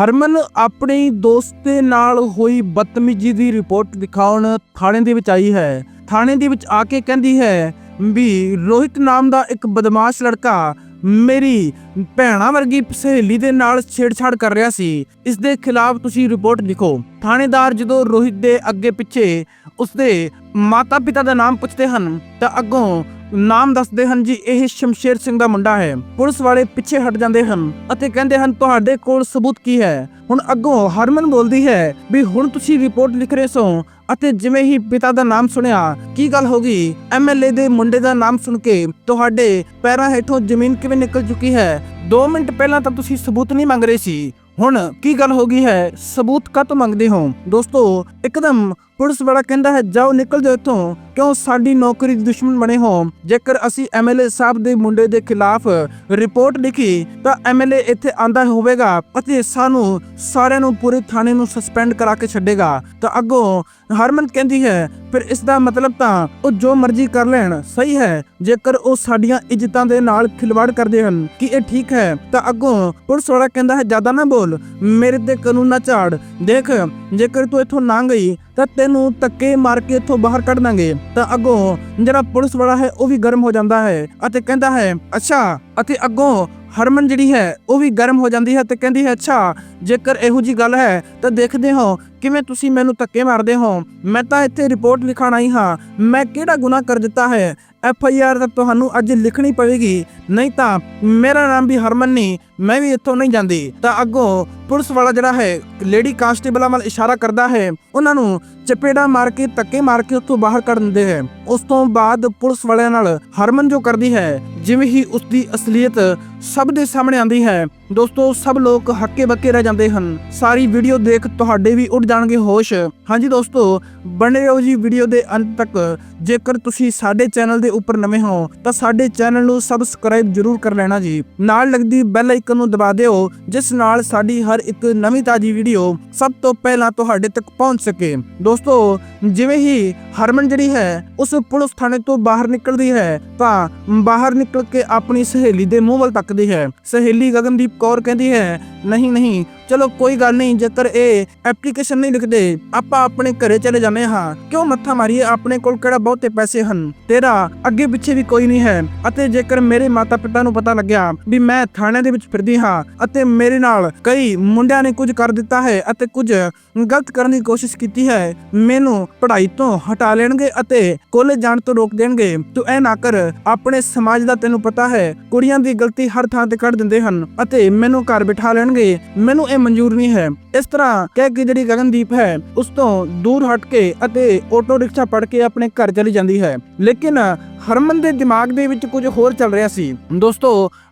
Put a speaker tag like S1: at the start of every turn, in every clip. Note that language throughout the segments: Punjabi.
S1: ਹਰਮਨ ਆਪਣੀ ਦੋਸਤ ਦੇ ਨਾਲ ਹੋਈ ਬਦਤਮੀਜ਼ੀ ਦੀ ਰਿਪੋਰਟ ਦਿਖਾਉਣ ਥਾਣੇ ਦੇ ਵਿੱਚ ਆਈ ਹੈ। ਥਾਣੇ ਦੇ ਵਿੱਚ ਆ ਕੇ ਕਹਿੰਦੀ ਹੈ ਵੀ ਰੋਹਿਤ ਨਾਮ ਦਾ ਇੱਕ ਬਦਮਾਸ਼ ਲੜਕਾ ਮੇਰੀ ਭੈਣਾ ਵਰਗੀ ਸਹੇਲੀ ਦੇ ਨਾਲ ਛੇੜਛਾੜ ਕਰ ਰਿਹਾ ਸੀ। ਇਸ ਦੇ ਖਿਲਾਫ ਤੁਸੀਂ ਰਿਪੋਰਟ ਲਿਖੋ। ਥਾਣੇਦਾਰ ਜਦੋਂ ਰੋਹਿਤ ਦੇ ਅੱਗੇ ਪਿੱਛੇ ਉਸਦੇ ਮਾਤਾ ਪਿਤਾ ਦਾ ਨਾਮ ਪੁੱਛਦੇ ਹਨ ਤਾਂ ਅੱਗੋਂ ਨਾਮ ਦੱਸਦੇ ਹਨ ਜੀ, ਇਹ ਸ਼ਮਸ਼ੇਰ ਸਿੰਘ ਦਾ ਮੁੰਡਾ ਹੈ। ਪੁਲਿਸ ਵਾਲੇ ਪਿੱਛੇ ਹਟ ਜਾਂਦੇ ਹਨ ਅਤੇ ਕਹਿੰਦੇ ਹਨ, ਤੁਹਾਡੇ ਕੋਲ ਸਬੂਤ ਕੀ ਹੈ? ਹੁਣ ਅੱਗੋਂ ਹਰਮਨ ਬੋਲਦੀ ਹੈ ਵੀ, ਹੁਣ ਤੁਸੀਂ ਰਿਪੋਰਟ ਲਿਖ ਰਹੇ ਸੋ ਅਤੇ ਜਿਵੇਂ ਹੀ ਪਿਤਾ ਦਾ ਨਾਮ ਸੁਣਿਆ, ਕੀ ਗੱਲ ਹੋ ਗਈ? ਐਮਐਲਏ ਦੇ ਮੁੰਡੇ ਦਾ ਨਾਮ ਸੁਣ ਕੇ ਤੁਹਾਡੇ ਪੈਰਾਂ ਹੇਠੋਂ ਜ਼ਮੀਨ ਕਿਵੇਂ ਨਿਕਲ ਚੁੱਕੀ ਹੈ? 2 ਮਿੰਟ ਪਹਿਲਾਂ ਤਾਂ ਤੁਸੀਂ ਸਬੂਤ ਨਹੀਂ ਮੰਗ ਰਹੇ ਸੀ। ਹੁਣ ਕੀ ਗੱਲ ਹੋ ਗਈ ਹੈ? ਸਬੂਤ ਕਦ ਮੰਗਦੇ ਹੋ? ਦੋਸਤੋ, ਇੱਕਦਮ ਪੁਲਿਸ ਵਾਲਾ ਕਹਿੰਦਾ ਹੈ, ਜਾਓ, ਨਿਕਲ ਜਾਓ ਇੱਥੋਂ। ਕਿਉਂ? ਸਾਡੀ ਨੌਕਰੀ ਦੇ ਦੁਸ਼ਮਣ ਬਣੇ ਹੋ। ਜੇਕਰ ਅਸੀਂ ਐਮਐਲਏ ਸਾਹਿਬ ਦੇ ਮੁੰਡੇ ਦੇ ਖਿਲਾਫ ਰਿਪੋਰਟ ਲਿਖੀ, ਤਾਂ ਐਮਐਲਏ ਇੱਥੇ ਆਂਦਾ ਹੋਵੇਗਾ ਅਤੇ ਸਾਨੂੰ ਸਾਰਿਆਂ ਨੂੰ ਪੂਰੇ ਥਾਣੇ ਨੂੰ ਸਸਪੈਂਡ ਕਰਾ ਕੇ ਛੱਡੇਗਾ। ਤਾਂ ਅੱਗੋਂ ਹਰਮਨ ਕਹਿੰਦੀ ਹੈ, ਫਿਰ ਇਸ ਦਾ ਮਤਲਬ ਤਾਂ ਉਹ ਜੋ ਮਰਜ਼ੀ ਕਰ ਲੈਣ, ਸਹੀ ਹੈ। ਜੇਕਰ ਉਹ ਸਾਡੀਆਂ ਇੱਜ਼ਤਾਂ ਦੇ ਨਾਲ ਖਿਲਵਾੜ ਕਰਦੇ ਹਨ ਕਿ ਇਹ ਠੀਕ ਹੈ, ਤਾਂ ਅੱਗੋਂ ਪੁਲਿਸ ਵਾਲਾ ਕਹਿੰਦਾ ਹੈ, ਜ਼ਿਆਦਾ ਨਾ ਬੋਲ। ਮੇਰੇ ਤੇ ਕਾਨੂੰਨ ਨਾ ਝਾੜ। ਦੇਖ, ਜੇਕਰ ਤੂੰ ਇੱਥੋਂ ਨਾ ਗਈ ਤਾਂ ਤੈਨੂੰ ਧੱਕੇ ਮਾਰ ਕੇ ਇੱਥੋਂ ਬਾਹਰ ਕੱਢ ਦਾਂਗੇ। ਤਾਂ ਅੱਗੋਂ ਜਿਹੜਾ ਪੁਲਿਸ ਵਾਲਾ ਹੈ, ਉਹ ਵੀ ਗਰਮ ਹੋ ਜਾਂਦਾ ਹੈ ਅਤੇ ਕਹਿੰਦਾ ਹੈ, ਅੱਛਾ, ਅਤੇ ਅੱਗੋਂ ਹਰਮਨ ਜਿਹੜੀ ਹੈ, ਉਹ ਵੀ ਗਰਮ ਹੋ ਜਾਂਦੀ ਹੈ ਤੇ ਕਹਿੰਦੀ ਹੈ, ਅੱਛਾ, ਜੇਕਰ ਇਹੋ ਜੀ ਗੱਲ ਹੈ, ਤਾਂ ਦੇਖਦੇ ਹੋ ਕਿਵੇਂ ਤੁਸੀਂ ਮੈਨੂੰ ਧੱਕੇ ਮਾਰਦੇ ਹੋ? ਮੈਂ ਤਾਂ ਇੱਥੇ ਰਿਪੋਰਟ ਲਿਖਾਣ ਆਈ ਹਾਂ। ਮੈਂ ਕਿਹੜਾ ਗੁਨਾਹ ਕਰ ਦਿੱਤਾ ਹੈ? ਐਫ ਆਈ ਆਰ ਤਾਂ ਤੁਹਾਨੂੰ ਅੱਜ ਲਿਖਣੀ ਪਵੇਗੀ। ਨਹੀਂ ਤਾਂ ਮੇਰਾ ਨਾਮ ਵੀ ਹਰਮਨ ਨਹੀਂ, ਮੈਂ ਵੀ ਇੱਥੋਂ ਨਹੀਂ ਜਾਂਦੀ। ਤਾਂ ਅੱਗੋਂ ਪੁਲਿਸ ਵਾਲਾ ਜਿਹੜਾ ਹੈ, ਲੇਡੀ ਕਾਂਸਟੇਬਲਾਂ ਵੱਲ ਇਸ਼ਾਰਾ ਕਰਦਾ ਹੈ। ਉਹਨਾਂ ਨੂੰ ਚਪੇੜਾ ਮਾਰ ਕੇ, ਧੱਕੇ ਮਾਰ ਕੇ ਉੱਥੋਂ ਬਾਹਰ ਕੱਢ ਦਿੰਦੇ ਹੈ। ਉਸ ਤੋਂ ਬਾਅਦ ਪੁਲਿਸ ਵਾਲਿਆਂ ਨਾਲ ਹਰਮਨ ਜੋ ਕਰਦੀ ਹੈ, ਜਿਵੇਂ ਹੀ ਉਸ ਦੀ ਅਸਲੀਅਤ ਸਭ ਦੇ ਸਾਹਮਣੇ ਆਉਂਦੀ ਹੈ। ਦੋਸਤੋ, ਸਭ ਲੋਕ ਹੱਕੇ ਬੱਕੇ ਰਹਿ ਜਾਂਦੇ ਹਨ। ਸਾਰੀ ਵੀਡੀਓ ਦੇਖ ਤੁਹਾਡੇ ਵੀ ਉੱਡ ਜਾਣਗੇ ਹੋਸ਼। ਹਾਂਜੀ ਦੋਸਤੋ, ਬਣੇ ਰਹੋ ਜੀ ਵੀਡੀਓ ਦੇ ਅੰਤ ਤੱਕ। ਜੇਕਰ ਤੁਸੀਂ ਸਾਡੇ ਚੈਨਲ ਦੇ ਉੱਪਰ ਨਵੇਂ ਹੋ, ਤਾਂ ਸਾਡੇ ਚੈਨਲ ਨੂੰ ਸਬਸਕ੍ਰਾਈਬ ਜ਼ਰੂਰ ਕਰ ਲੈਣਾ ਜੀ। ਨਾਲ ਲੱਗਦੀ ਬੈਲ ਆਈਕਨ ਨੂੰ ਦਬਾ ਦਿਓ, ਜਿਸ ਨਾਲ ਸਾਡੀ ਹਰ ਇੱਕ ਨਵੀਂ ਤਾਜੀ ਵੀਡੀਓ ਸਭ ਤੋਂ ਪਹਿਲਾਂ ਤੁਹਾਡੇ ਤੱਕ ਪਹੁੰਚ ਸਕੇ। ਦੋਸਤੋ, ਜਿਵੇਂ ਹੀ ਹਰਮਨ ਜਿਹੜੀ ਹੈ, ਉਸ ਪੁਲਿਸ ਥਾਣੇ ਤੋਂ ਬਾਹਰ ਨਿਕਲਦੀ ਹੈ, ਤਾਂ ਬਾਹਰ ਨਿਕਲ ਕੇ ਆਪਣੀ ਸਹੇਲੀ ਦੇ ਮੂੰਹ ਵੱਲ ਤੱਕਦੀ ਹੈ। ਸਹੇਲੀ ਗਗਨਦੀਪ ਕੌਰ ਕਹਿੰਦੀ ਹੈ ਨਹੀਂ ਨਹੀਂ ਚਲੋ ਕੋਈ ਗੱਲ ਨਹੀਂ, ਜੇਕਰ ਇਹ ਐਪਲੀਕੇਸ਼ਨ ਨਹੀਂ ਲਿਖਦੇ, ਆਪਾਂ ਆਪਣੇ ਘਰੇ ਚਲੇ ਜਾਂਦੇ ਹਾਂ। ਕਿਉਂ ਮੱਥਾ ਮਾਰੀਏ? ਆਪਣੇ ਕੋਲ ਕਿਹੜਾ ਬਹੁਤੇ ਪੈਸੇ ਹਨ? ਤੇਰਾ ਅੱਗੇ ਪਿੱਛੇ ਵੀ ਕੋਈ ਨਹੀਂ ਹੈ। ਅਤੇ ਜੇਕਰ ਮੇਰੇ ਮਾਤਾ ਪਿਤਾ ਨੂੰ ਪਤਾ ਲੱਗਿਆ ਵੀ ਮੈਂ ਥਾਣੇ ਦੇ ਵਿੱਚ ਫਿਰਦੀ ਹਾਂ ਅਤੇ ਮੇਰੇ ਨਾਲ ਕਈ ਮੁੰਡਿਆਂ ਨੇ ਕੁਝ ਕਰ ਦਿੱਤਾ ਹੈ ਅਤੇ ਕੁਝ ਗਲਤ ਕਰਨ ਦੀ ਕੋਸ਼ਿਸ਼ ਕੀਤੀ ਹੈ, ਮੈਨੂੰ ਪੜ੍ਹਾਈ ਤੋਂ ਹਟਾ ਲੈਣਗੇ ਅਤੇ ਕਾਲਜ ਜਾਣ ਤੋਂ ਰੋਕ ਦੇਣਗੇ। ਤੂੰ ਇਹ ਨਾ ਕਰ। ਆਪਣੇ ਸਮਾਜ ਦਾ ਤੈਨੂੰ ਪਤਾ ਹੈ, ਕੁੜੀਆਂ ਦੀ ਗਲਤੀ ਹਰ ਥਾਂ ਤੇ ਕੱਢ ਦਿੰਦੇ ਹਨ ਅਤੇ ਮੈਨੂੰ ਘਰ ਬਿਠਾ ਲੈਣਗੇ। ਮੈਨੂੰ ਇਹ ਮਨਜ਼ੂਰ ਨਹੀਂ ਹੈ। ਇਸ ਤਰ੍ਹਾਂ ਕਹਿ ਕੇ ਜਿਹੜੀ ਗਗਨਦੀਪ ਹੈ, ਉਸ ਤੋਂ ਦੂਰ ਹਟ ਕੇ ਅਤੇ ਆਟੋ ਰਿਕਸ਼ਾ ਪੜ ਕੇ ਆਪਣੇ ਘਰ ਚਲੀ ਜਾਂਦੀ ਹੈ। ਲੇਕਿਨ ਹਰਮਨ ਦੇ ਦਿਮਾਗ ਦੇ ਵਿੱਚ ਕੁਝ ਹੋਰ ਚੱਲ ਰਿਹਾ ਸੀ। ਦੋਸਤੋ,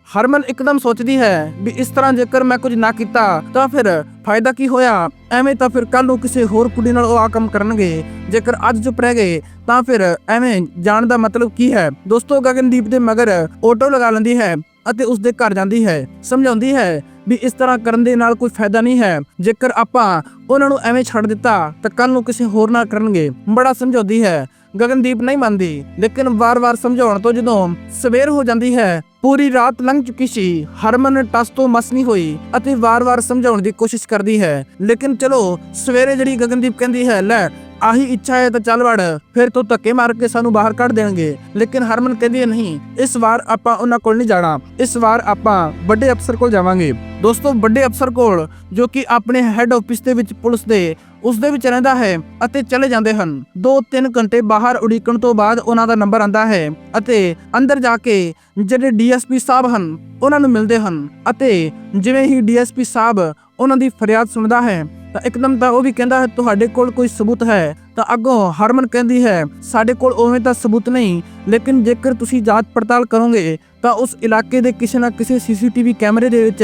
S1: ਹਰਮਨ ਇੱਕਦਮ ਸੋਚਦੀ ਹੈ ਵੀ ਇਸ ਤਰ੍ਹਾਂ ਜੇਕਰ ਮੈਂ ਕੁਝ ਨਾ ਕੀਤਾ, ਤਾਂ ਫਿਰ ਫਾਇਦਾ ਕੀ ਹੋਇਆ? ਐਵੇਂ ਤਾਂ ਫਿਰ ਕੱਲ ਨੂੰ ਕਿਸੇ ਹੋਰ ਕੁੜੀ ਨਾਲ ਉਹ ਆ ਕੰਮ ਕਰਨਗੇ। ਜੇਕਰ ਅੱਜ ਚੁੱਪ ਰਹਿ ਗਏ, ਤਾਂ ਫਿਰ ਐਵੇਂ ਜਾਣ ਦਾ ਮਤਲਬ ਕੀ ਹੈ? ਦੋਸਤੋ, ਗਗਨਦੀਪ ਦੇ ਮਗਰ ਆਟੋ ਲਗਾ ਲੈਂਦੀ ਹੈ ਅਤੇ ਉਸ ਦੇ ਘਰ ਜਾਂਦੀ ਹੈ। ਸਮਝਾਉਂਦੀ ਹੈ ਵੀ ਇਸ ਤਰ੍ਹਾਂ ਕਰਨ ਦੇ ਨਾਲ ਕੋਈ ਫਾਇਦਾ ਨਹੀਂ ਹੈ। ਜੇਕਰ ਆਪਾਂ ਉਹਨਾਂ ਨੂੰ ਐਵੇਂ ਛੱਡ ਦਿੱਤਾ, ਤਾਂ ਕੱਲ ਨੂੰ ਕਿਸੇ ਹੋਰ ਨਾਲ ਕਰਨਗੇ। ਬੜਾ ਸਮਝਾਉਂਦੀ ਹੈ। ਗਗਨਦੀਪ ਨਹੀਂ ਮੰਨਦੀ, ਲੇਕਿਨ ਵਾਰ-ਵਾਰ ਸਮਝਾਉਣ ਤੋਂ ਜਦੋਂ ਸਵੇਰ ਹੋ ਜਾਂਦੀ ਹੈ, ਪੂਰੀ ਰਾਤ ਲੰਘ ਚੁੱਕੀ ਸੀ। ਹਰਮਨ ਟਸ ਤੋਂ ਮਸ ਨਹੀਂ ਹੋਈ ਅਤੇ ਵਾਰ-ਵਾਰ ਸਮਝਾਉਣ ਦੀ ਕੋਸ਼ਿਸ਼ ਕਰਦੀ ਹੈ। ਲੇਕਿਨ ਚਲੋ, ਸਵੇਰੇ ਜਿਹੜੀ ਗਗਨਦੀਪ ਕਹਿੰਦੀ ਹੈ, ਲੈ ਆਹੀ ਇੱਛਾ ਹੈ ਤਾਂ ਚੱਲ ਵੜ, ਫਿਰ ਤੋਂ ਧੱਕੇ ਮਾਰ ਕੇ ਸਾਨੂੰ ਬਾਹਰ ਕੱਢ ਦੇਣਗੇ। ਲੇਕਿਨ ਹਰਮਨ ਕਹਿੰਦੀ ਹੈ, ਨਹੀਂ, ਇਸ ਵਾਰ ਆਪਾਂ ਉਹਨਾਂ ਕੋਲ ਨਹੀਂ ਜਾਣਾ। ਇਸ ਵਾਰ ਆਪਾਂ ਵੱਡੇ ਅਫਸਰ ਕੋਲ ਜਾਵਾਂਗੇ। ਦੋਸਤੋ, ਵੱਡੇ ਅਫਸਰ ਕੋਲ, ਜੋ ਕਿ ਆਪਣੇ ਹੈੱਡ ਆਫਿਸ ਦੇ ਵਿੱਚ ਪੁਲਿਸ ਦੇ, ਉਸ ਦੇ ਵਿੱਚ ਰਹਿੰਦਾ ਹੈ ਅਤੇ ਚਲੇ ਜਾਂਦੇ ਹਨ। 2-3 ਘੰਟੇ ਬਾਹਰ ਉਡੀਕਣ ਤੋਂ ਬਾਅਦ ਉਹਨਾਂ ਦਾ ਨੰਬਰ ਆਂਦਾ ਹੈ ਅਤੇ ਅੰਦਰ ਜਾ ਕੇ ਜਿਹੜੇ ਡੀਐਸਪੀ ਸਾਹਿਬ ਹਨ, ਉਹਨਾਂ ਨੂੰ ਮਿਲਦੇ ਹਨ ਅਤੇ ਜਿਵੇਂ ਹੀ ਡੀਐਸਪੀ ਸਾਹਿਬ ਉਹਨਾਂ ਦੀ ਫਰਿਆਦ ਸੁਣਦਾ ਹੈ ਤਾਂ ਇੱਕਦਮ ਤਾਂ ਉਹ ਵੀ ਕਹਿੰਦਾ ਹੈ, ਤੁਹਾਡੇ ਕੋਲ ਕੋਈ ਸਬੂਤ ਹੈ, ਤਾਂ ਅੱਗੋਂ ਹਰਮਨ ਕਹਿੰਦੀ ਹੈ, ਸਾਡੇ ਕੋਲ ਉਵੇਂ ਤਾਂ ਸਬੂਤ ਨਹੀਂ, ਲੇਕਿਨ ਜੇਕਰ ਤੁਸੀਂ ਜਾਂਚ ਪੜਤਾਲ ਕਰੋਗੇ, ਤਾਂ ਉਸ ਇਲਾਕੇ ਦੇ ਕਿਸੇ ਨਾ ਕਿਸੇ ਸੀਸੀਟੀਵੀ ਕੈਮਰੇ ਦੇ ਵਿੱਚ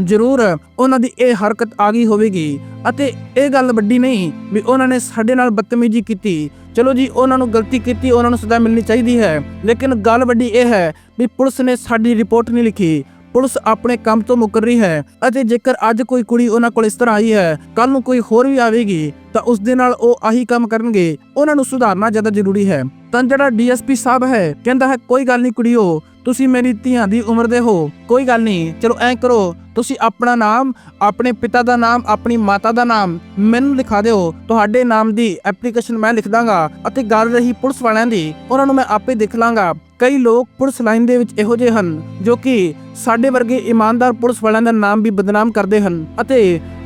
S1: ਜ਼ਰੂਰ ਉਹਨਾਂ ਦੀ ਇਹ ਹਰਕਤ ਆ ਗਈ ਹੋਵੇਗੀ। ਅਤੇ ਇਹ ਗੱਲ ਵੱਡੀ ਨਹੀਂ ਵੀ ਉਹਨਾਂ ਨੇ ਸਾਡੇ ਨਾਲ ਬਦਤਮੀਜ਼ੀ ਕੀਤੀ। ਚਲੋ ਜੀ, ਉਹਨਾਂ ਨੂੰ ਗਲਤੀ ਕੀਤੀ, ਉਹਨਾਂ ਨੂੰ ਸਜ਼ਾ ਮਿਲਣੀ ਚਾਹੀਦੀ ਹੈ, ਲੇਕਿਨ ਗੱਲ ਵੱਡੀ ਇਹ ਹੈ ਵੀ ਪੁਲਿਸ ਨੇ ਸਾਡੀ ਰਿਪੋਰਟ ਨਹੀਂ ਲਿਖੀ। ਪੁਲਿਸ ਆਪਣੇ ਕੰਮ ਤੋਂ ਮੁੱਕਰ ਰਹੀ ਹੈ ਅਤੇ ਜੇਕਰ ਅੱਜ ਕੋਈ ਕੁੜੀ ਉਹਨਾਂ ਕੋਲ ਇਸ ਤਰ੍ਹਾਂ ਆਈ ਹੈ ਕੱਲ ਨੂੰ ਕੋਈ ਹੋਰ ਵੀ ਆਵੇਗੀ, ਤਾਂ ਉਸ ਦੇ ਨਾਲ ਉਹ ਆਹੀ ਕੰਮ ਕਰਨਗੇ। ਉਹਨਾਂ ਨੂੰ ਸੁਧਾਰਨਾ ਜ਼ਿਆਦਾ ਜ਼ਰੂਰੀ ਹੈ। ਤਾਂ ਜਿਹੜਾ ਡੀਐਸਪੀ ਸਾਹਿਬ ਹੈ, ਕਹਿੰਦਾ ਹੈ, ਕੋਈ ਗੱਲ ਨਹੀਂ ਕੁੜੀਓ ਤੁਸੀਂ ਮੇਰੀ ਧੀਆਂ ਦੀ ਉਮਰ ਦੇ ਹੋ, ਕੋਈ ਗੱਲ ਨਹੀਂ, ਚਲੋ ਐਂ ਕਰੋ, ਤੁਸੀਂ ਆਪਣਾ ਨਾਮ, ਆਪਣੇ ਪਿਤਾ ਦਾ ਨਾਮ, ਆਪਣੀ ਮਾਤਾ ਦਾ ਨਾਮ ਮੈਨੂੰ ਲਿਖਾ ਦਿਓ, ਤੁਹਾਡੇ ਨਾਮ ਦੀ ਐਪਲੀਕੇਸ਼ਨ ਮੈਂ ਲਿਖ ਦਾਂਗਾ ਅਤੇ ਗੱਲ ਰਹੀ ਪੁਲਿਸ ਵਾਲਿਆਂ ਦੀ, ਉਹਨਾਂ ਨੂੰ ਮੈਂ ਆਪੇ ਦੇਖ ਲਾਂਗਾ। ਕਈ ਲੋਕ ਪੁਲਿਸ ਲਾਈਨ ਦੇ ਵਿੱਚ ਇਹੋ ਜਿਹੇ ਹਨ ਜੋ ਕਿ ਸਾਡੇ ਵਰਗੇ ਇਮਾਨਦਾਰ ਪੁਲਿਸ ਵਾਲਿਆਂ ਦਾ ਨਾਮ ਵੀ ਬਦਨਾਮ ਕਰਦੇ ਹਨ ਅਤੇ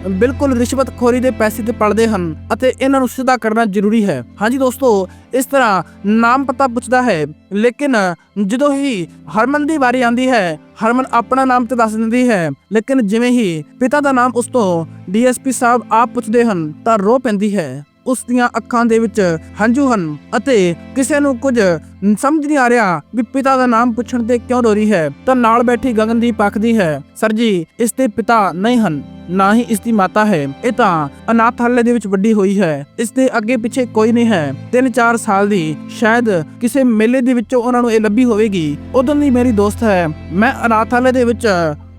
S1: ਬਿਲਕੁਲ ਰਿਸ਼ਵਤਖੋਰੀ ਦੇ ਪੈਸੇ ਤੇ ਪੜਦੇ ਹਨ ਅਤੇ ਇਹਨਾਂ ਨੂੰ ਸਿੱਧਾ ਕਰਨਾ ਜ਼ਰੂਰੀ ਹੈ। ਹਾਂਜੀ ਦੋਸਤੋ, ਇਸ ਤਰ੍ਹਾਂ ਨਾਮ ਪਤਾ ਪੁੱਛਦਾ ਹੈ, ਲੇਕਿਨ ਜਦੋਂ ਹੀ ਹਰਮਨ ਦੀ ਵਾਰੀ ਆਉਂਦੀ ਹੈ, ਹਰਮਨ ਆਪਣਾ ਨਾਮ ਤੇ ਦੱਸ ਦਿੰਦੀ ਹੈ, ਲੇਕਿਨ ਜਿਵੇਂ ਹੀ ਪਿਤਾ ਦਾ ਨਾਮ ਉਸ ਤੋਂ ਡੀਐਸਪੀ ਸਾਹਿਬ ਆਪ ਪੁੱਛਦੇ ਹਨ, ਤਾਂ ਰੋ ਪੈਂਦੀ ਹੈ। ਉਸ ਦੀਆਂ ਅੱਖਾਂ ਦੇ ਵਿੱਚ ਹੰਝੂ ਹਨ ਅਤੇ ਕਿਸੇ ਨੂੰ ਕੁਝ ਸਮਝ ਨਹੀਂ ਆ ਰਿਹਾ ਵੀ ਪਿਤਾ ਦਾ ਨਾਮ ਪੁੱਛਣ ਤੇ ਕਿਉਂ ਰੋ ਰਹੀ ਹੈ। ਤਾਂ ਨਾਲ ਬੈਠੀ ਗਗਨਦੀਪ ਆਖਦੀ ਹੈ, ਸਰ ਜੀ, ਇਸ ਦੇ ਪਿਤਾ ਨਹੀਂ ਹਨ, ਨਾ ਹੀ ਇਸ ਦੀ ਮਾਤਾ ਹੈ। ਇਹ ਤਾਂ ਅਨਾਥਾਲੇ ਦੇ ਵਿੱਚ ਵੱਡੀ ਹੋਈ ਹੈ। ਇਸ ਦੇ ਅੱਗੇ ਪਿੱਛੇ ਕੋਈ ਨਹੀਂ ਹੈ। 3-4 ਸਾਲ ਦੀ, ਸ਼ਾਇਦ ਕਿਸੇ ਮੇਲੇ ਦੇ ਵਿੱਚੋਂ ਉਹਨਾਂ ਨੂੰ ਇਹ ਲੱਭੀ ਹੋਵੇਗੀ। ਉਦੋਂ ਦੀ ਮੇਰੀ ਦੋਸਤ ਹੈ। ਮੈਂ ਅਨਾਥਾਲੇ ਦੇ ਵਿੱਚ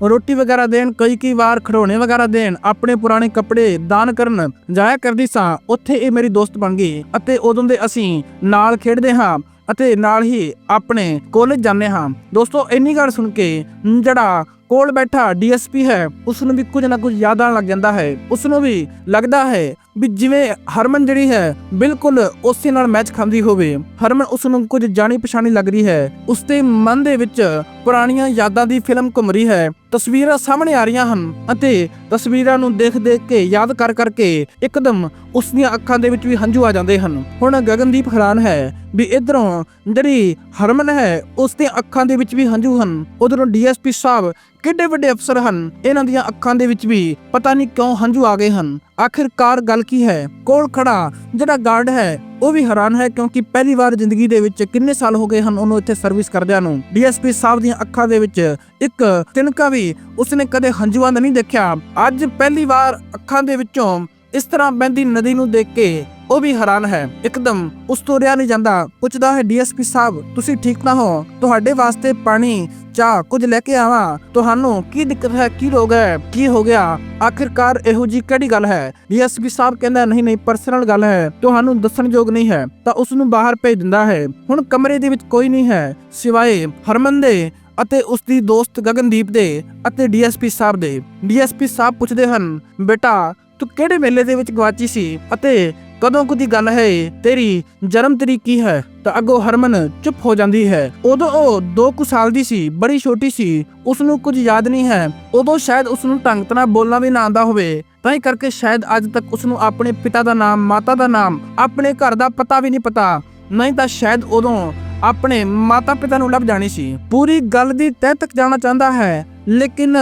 S1: ਰੋਟੀ ਵਗੈਰਾ ਦੇਣ, ਕਈ ਕਈ ਵਾਰ ਖਿਡੌਣੇ ਵਗੈਰਾ ਦੇਣ, ਆਪਣੇ ਪੁਰਾਣੇ ਕੱਪੜੇ ਦਾਨ ਕਰਨ, ਜਾਇਆ ਕਰਦੀ ਸਾਂ। ਉੱਥੇ ਇਹ ਮੇਰੀ ਦੋਸਤ ਬਣ ਗਈ ਅਤੇ ਉਦੋਂ ਦੇ ਅਸੀਂ ਨਾਲ ਖੇਡਦੇ ਹਾਂ ਅਤੇ ਨਾਲ ਹੀ ਆਪਣੇ ਕਾਲਜ ਜਾਂਦੇ ਹਾਂ। ਦੋਸਤੋ, ਇੰਨੀ ਗੱਲ ਸੁਣ ਕੇ ਜਿਹੜਾ ਕੋਲ ਬੈਠਾ ਡੀਐਸਪੀ ਹੈ ਉਸ ਨੂੰ ਵੀ ਕੁਝ ਨਾ ਕੁਝ ਯਾਦ ਆਉਣ ਲੱਗ ਜਾਂਦਾ ਹੈ। ਉਸ ਨੂੰ ਵੀ ਲੱਗਦਾ ਹੈ ਵੀ ਜਿਵੇਂ ਹਰਮਨ ਜਿਹੜੀ ਹੈ, ਬਿਲਕੁਲ ਉਸੇ ਨਾਲ ਮੈਚ ਖਾਂਦੀ ਹੋਵੇ। ਹਰਮਨ ਉਸ ਨੂੰ ਕੁਝ ਜਾਣੀ ਪਛਾਣੀ ਲੱਗ ਰਹੀ ਹੈ। ਉਸ ਦੇ ਮਨ ਦੇ ਵਿੱਚ ਪੁਰਾਣੀਆਂ ਯਾਦਾਂ ਦੀ ਫਿਲਮ ਘੁੰਮ ਰਹੀ ਹੈ। ਤਸਵੀਰਾਂ ਸਾਹਮਣੇ ਆ ਰਹੀਆਂ ਹਨ ਅਤੇ ਤਸਵੀਰਾਂ ਨੂੰ ਦੇਖ ਦੇਖ ਕੇ ਯਾਦ ਕਰ ਕਰਕੇ ਇੱਕਦਮ ਉਸ ਦੀਆਂ ਅੱਖਾਂ ਦੇ ਵਿੱਚ ਵੀ ਹੰਝੂ ਆ ਜਾਂਦੇ ਹਨ। ਹੁਣ ਗਗਨਦੀਪ ਹੈਰਾਨ ਹੈ ਵੀ ਇਧਰੋਂ ਜਿਹੜੀ ਹਰਮਨ ਹੈ ਉਸ ਦੀਆਂ ਅੱਖਾਂ ਦੇ ਵਿੱਚ ਵੀ ਹੰਝੂ ਹਨ। ਉਧਰੋਂ ਡੀਐਸਪੀ ਸਾਹਿਬ ਕਿੱਡੇ ਵੱਡੇ ਅਫਸਰ ਹਨ। ਇਹਨਾਂ ਦੀਆਂ ਅੱਖਾਂ ਦੇ ਵਿੱਚ ਵੀ ਪਤਾ ਨਹੀਂ ਕਿਉਂ ਹੰਝੂ ਆ ਗਏ ਹਨ। ਆਖਿਰਕਾਰ ਗੱਲ ਕੀ ਹੈ? ਕੋਲ ਖੜਾ? ਜਿਹੜਾ ਗਾਰਡ ਹੈ, ਉਹ ਵੀ ਹੈਰਾਨ ਹੈ ਕਿਉਂਕਿ ਪਹਿਲੀ ਵਾਰ ਜ਼ਿੰਦਗੀ ਦੇ ਵਿੱਚ ਕਿੰਨੇ ਸਾਲ ਹੋ ਗਏ ਹਨ ਉਹਨੂੰ ਇੱਥੇ ਸਰਵਿਸ ਕਰਦਿਆਂ ਨੂੰ। ਡੀਐਸਪੀ ਸਾਹਿਬ ਦੀਆਂ ਅੱਖਾਂ ਦੇ ਵਿੱਚ ਇੱਕ ਤਿਨਕਾ ਵੀ ਉਸਨੇ ਕਦੇ ਹੰਝੂਆਂ ਦਾ ਨਹੀਂ ਦੇਖਿਆ। ਅੱਜ ਪਹਿਲੀ ਵਾਰ ਅੱਖਾਂ ਦੇ ਵਿੱਚੋਂ ਇਸ ਤਰ੍ਹਾਂ ਬਹਿੰਦੀ ਨਦੀ ਨੂੰ ਦੇਖ ਕੇ ਉਹ ਵੀ ਹੈਰਾਨ ਹੈ। ਇੱਕਦਮ ਉਸ ਤੋਂ ਰਿਆ ਨਹੀਂ ਜਾਂਦਾ। ਪੁੱਛਦਾ ਹੈ, ਡੀਐਸਪੀ ਸਾਹਿਬ, ਤੁਸੀਂ ਠੀਕ ਨਾ ਹੋ? ਤੁਹਾਡੇ ਵਾਸਤੇ ਪਾਣੀ ਚਾਹ ਕੁਝ ਲੈ ਕੇ ਆਵਾਂ? ਤੁਹਾਨੂੰ ਕੀ ਦਿੱਕਤ ਹੈ? ਕੀ ਰੋਗ ਹੈ? ਕੀ ਹੋ ਗਿਆ? ਆਖਿਰਕਾਰ ਇਹੋ ਜੀ ਕਿਹੜੀ ਗੱਲ ਹੈ? ਡੀਐਸਪੀ ਸਾਹਿਬ ਕਹਿੰਦਾ, ਨਹੀਂ ਨਹੀਂ ਪਰਸਨਲ ਗੱਲ ਹੈ। ਤੁਹਾਨੂੰ ਦੱਸਣ ਯੋਗ ਨਹੀਂ ਹੈ, ਤਾਂ ਉਸ ਨੂੰ ਬਾਹਰ ਭੇਜ ਦਿੰਦਾ ਹੈ। ਹੁਣ ਕਮਰੇ ਦੇ ਵਿੱਚ ਕੋਈ ਨਹੀਂ ਹੈ। ਸਿਵਾਏ ਹਰਮਨ ਦੇ ਅਤੇ ਉਸ ਦੀ ਦੋਸਤ ਗਗਨਦੀਪ ਦੇ ਅਤੇ ਡੀਐਸਪੀ ਸਾਹਿਬ ਦੇ। ਡੀਐਸਪੀ ਸਾਹਿਬ ਪੁੱਛਦੇ ਹਨ, ਬੇਟਾ ਤੂੰ ਕਿਹੜੇ ਮੇਲੇ ਦੇ ਵਿੱਚ ਗਵਾਚੀ ਸੀ? ਅਤੇ ਕਦੋਂ ਕੁ ਦੀ ਗੱਲ ਹੈ ਤੇਰੀ ਜਨਮ ਤਰੀਕ ਕੀ ਹੈ? ਤਾਂ ਅੱਗੋਂ ਹਰਮਨ ਚੁੱਪ ਹੋ ਜਾਂਦੀ ਹੈ। ਉਦੋਂ ਉਹ 2 ਕੁ ਸਾਲ ਦੀ ਸੀ, ਬੜੀ ਛੋਟੀ ਸੀ। ਉਸ ਨੂੰ ਕੁਝ ਯਾਦ ਨਹੀਂ ਹੈ। ਉਦੋਂ ਸ਼ਾਇਦ ਉਸ ਨੂੰ ਢੰਗ ਨਾਲ ਬੋਲਣਾ ਵੀ ਨਾ ਆਉਂਦਾ ਹੋਵੇ। ਤਾਂ ਹੀ ਕਰਕੇ ਸ਼ਾਇਦ ਅੱਜ ਤੱਕ ਉਸ ਨੂੰ ਆਪਣੇ ਪਿਤਾ ਦਾ ਨਾਮ, ਮਾਤਾ ਦਾ ਨਾਮ, ਆਪਣੇ ਘਰ ਦਾ ਪਤਾ ਵੀ ਨਹੀਂ ਪਤਾ। ਨਹੀਂ ਤਾਂ ਸ਼ਾਇਦ ਉਦੋਂ ਆਪਣੇ ਮਾਤਾ ਪਿਤਾ ਨੂੰ ਲੱਭ ਜਾਣੀ ਸੀ। ਪੂਰੀ ਗੱਲ ਦੀ ਤਹਿ ਤੱਕ ਜਾਣਾ ਚਾਹੁੰਦਾ ਹੈ, ਲੇਕਿਨ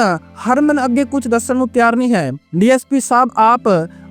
S1: ਹਰਮਨ ਅੱਗੇ ਕੁਝ ਦੱਸਣ ਨੂੰ ਤਿਆਰ ਨਹੀਂ ਹੈ। ਡੀਐਸਪੀ ਸਾਹਿਬ ਆਪ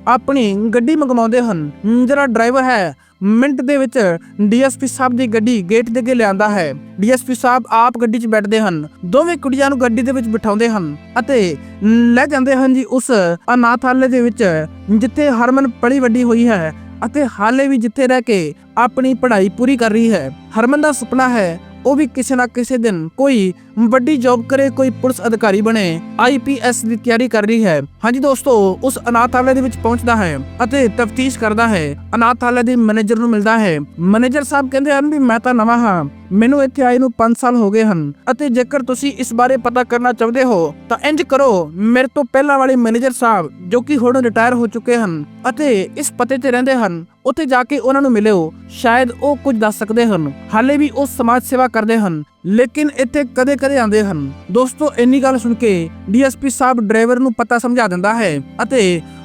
S1: ਆਪਣੀ ਗੱਡੀ ਮੰਗਵਾਉਂਦੇ ਹਨ। ਜਿਹੜਾ ਡਰਾਈਵਰ ਹੈ, ਮਿੰਟ ਦੇ ਵਿੱਚ ਡੀਐਸਪੀ ਸਾਹਿਬ ਦੀ ਗੱਡੀ ਗੇਟ ਦੇ ਅੱਗੇ ਲਿਆਂਦਾ ਹੈ। ਡੀਐਸਪੀ ਸਾਹਿਬ ਆਪ ਗੱਡੀ 'ਚ ਬੈਠਦੇ ਹਨ। ਦੋਵੇਂ ਕੁੜੀਆਂ ਨੂੰ ਗੱਡੀ ਦੇ ਵਿੱਚ ਬਿਠਾਉਂਦੇ ਹਨ ਅਤੇ ਲੈ ਜਾਂਦੇ ਹਨ ਜੀ ਉਸ ਅਨਾਥਾਲੇ ਦੇ ਵਿੱਚ, ਜਿੱਥੇ ਹਰਮਨ ਪਲੀ ਵੱਡੀ ਹੋਈ ਹੈ। ਅਤੇ ਹਾਲੇ ਵੀ ਜਿੱਥੇ ਰਹਿ ਕੇ ਆਪਣੀ ਪੜ੍ਹਾਈ ਪੂਰੀ ਕਰ ਰਹੀ ਹੈ। ਹਰਮਨ ਦਾ ਸੁਪਨਾ ਹੈ ਉਹ ਵੀ ਕਿਸੇ ਨਾ ਕਿਸੇ ਦਿਨ ਕੋਈ ਵੱਡੀ ਜੌਬ ਕਰੇ, ਕੋਈ ਪੁਲਿਸ ਅਧਿਕਾਰੀ ਬਣੇ ਆਈਪੀਐਸ ਦੀ ਤਿਆਰੀ ਕਰ ਰਹੀ ਹੈ। ਹਾਂਜੀ ਦੋਸਤੋ, ਉਸ ਅਨਾਥਾਲय ਦੇ ਵਿੱਚ ਪਹੁੰਚਦਾ ਹੈ ਅਤੇ ਤਫਤੀਸ਼ ਕਰਦਾ ਹੈ। ਅਨਾਥਾਲय ਦੇ ਮੈਨੇਜਰ ਨੂੰ ਮਿਲਦਾ ਹੈ। ਮੈਨੇਜਰ ਸਾਹਿਬ ਕਹਿੰਦੇ ਹਨ ਵੀ ਮੈਂ ਤਾਂ ਨਵਾਂ ਹਾਂ। ਮੈਨੂੰ ਇੱਥੇ ਆਏ ਨੂੰ 5 ਸਾਲ ਹੋ ਗਏ ਹਨ ਅਤੇ ਜੇਕਰ ਤੁਸੀਂ ਇਸ ਬਾਰੇ ਪਤਾ ਕਰਨਾ ਚਾਹੁੰਦੇ ਹੋ, ਤਾਂ ਇੰਜ ਕਰੋ। ਮੇਰੇ ਤੋਂ ਪਹਿਲਾਂ ਵਾਲੇ ਮੈਨੇਜਰ ਸਾਹਿਬ, ਜੋ ਕਿ ਹੁਣ ਰਿਟਾਇਰ ਹੋ ਚੁੱਕੇ ਹਨ ਅਤੇ ਇਸ ਪਤੇ ਤੇ ਰਹਿੰਦੇ ਹਨ ਉੱਥੇ ਜਾ ਕੇ ਉਹਨਾਂ ਨੂੰ ਮਿਲਿਓ, ਸ਼ਾਇਦ ਉਹ ਕੁਝ ਦੱਸ ਸਕਦੇ ਹਨ। ਹਾਲੇ ਵੀ ਉਹ ਸਮਾਜ ਸੇਵਾ ਕਰਦੇ ਹਨ, ਲੇਕਿਨ ਇੱਥੇ ਕਦੇ-ਕਦੇ ਆਉਂਦੇ ਹਨ। ਦੋਸਤੋ, ਇੰਨੀ ਗੱਲ ਸੁਣ ਕੇ ਡੀਐਸਪੀ ਸਾਹਿਬ ਡਰਾਈਵਰ ਨੂੰ ਪਤਾ ਸਮਝਾ ਦਿੰਦਾ ਹੈ ਅਤੇ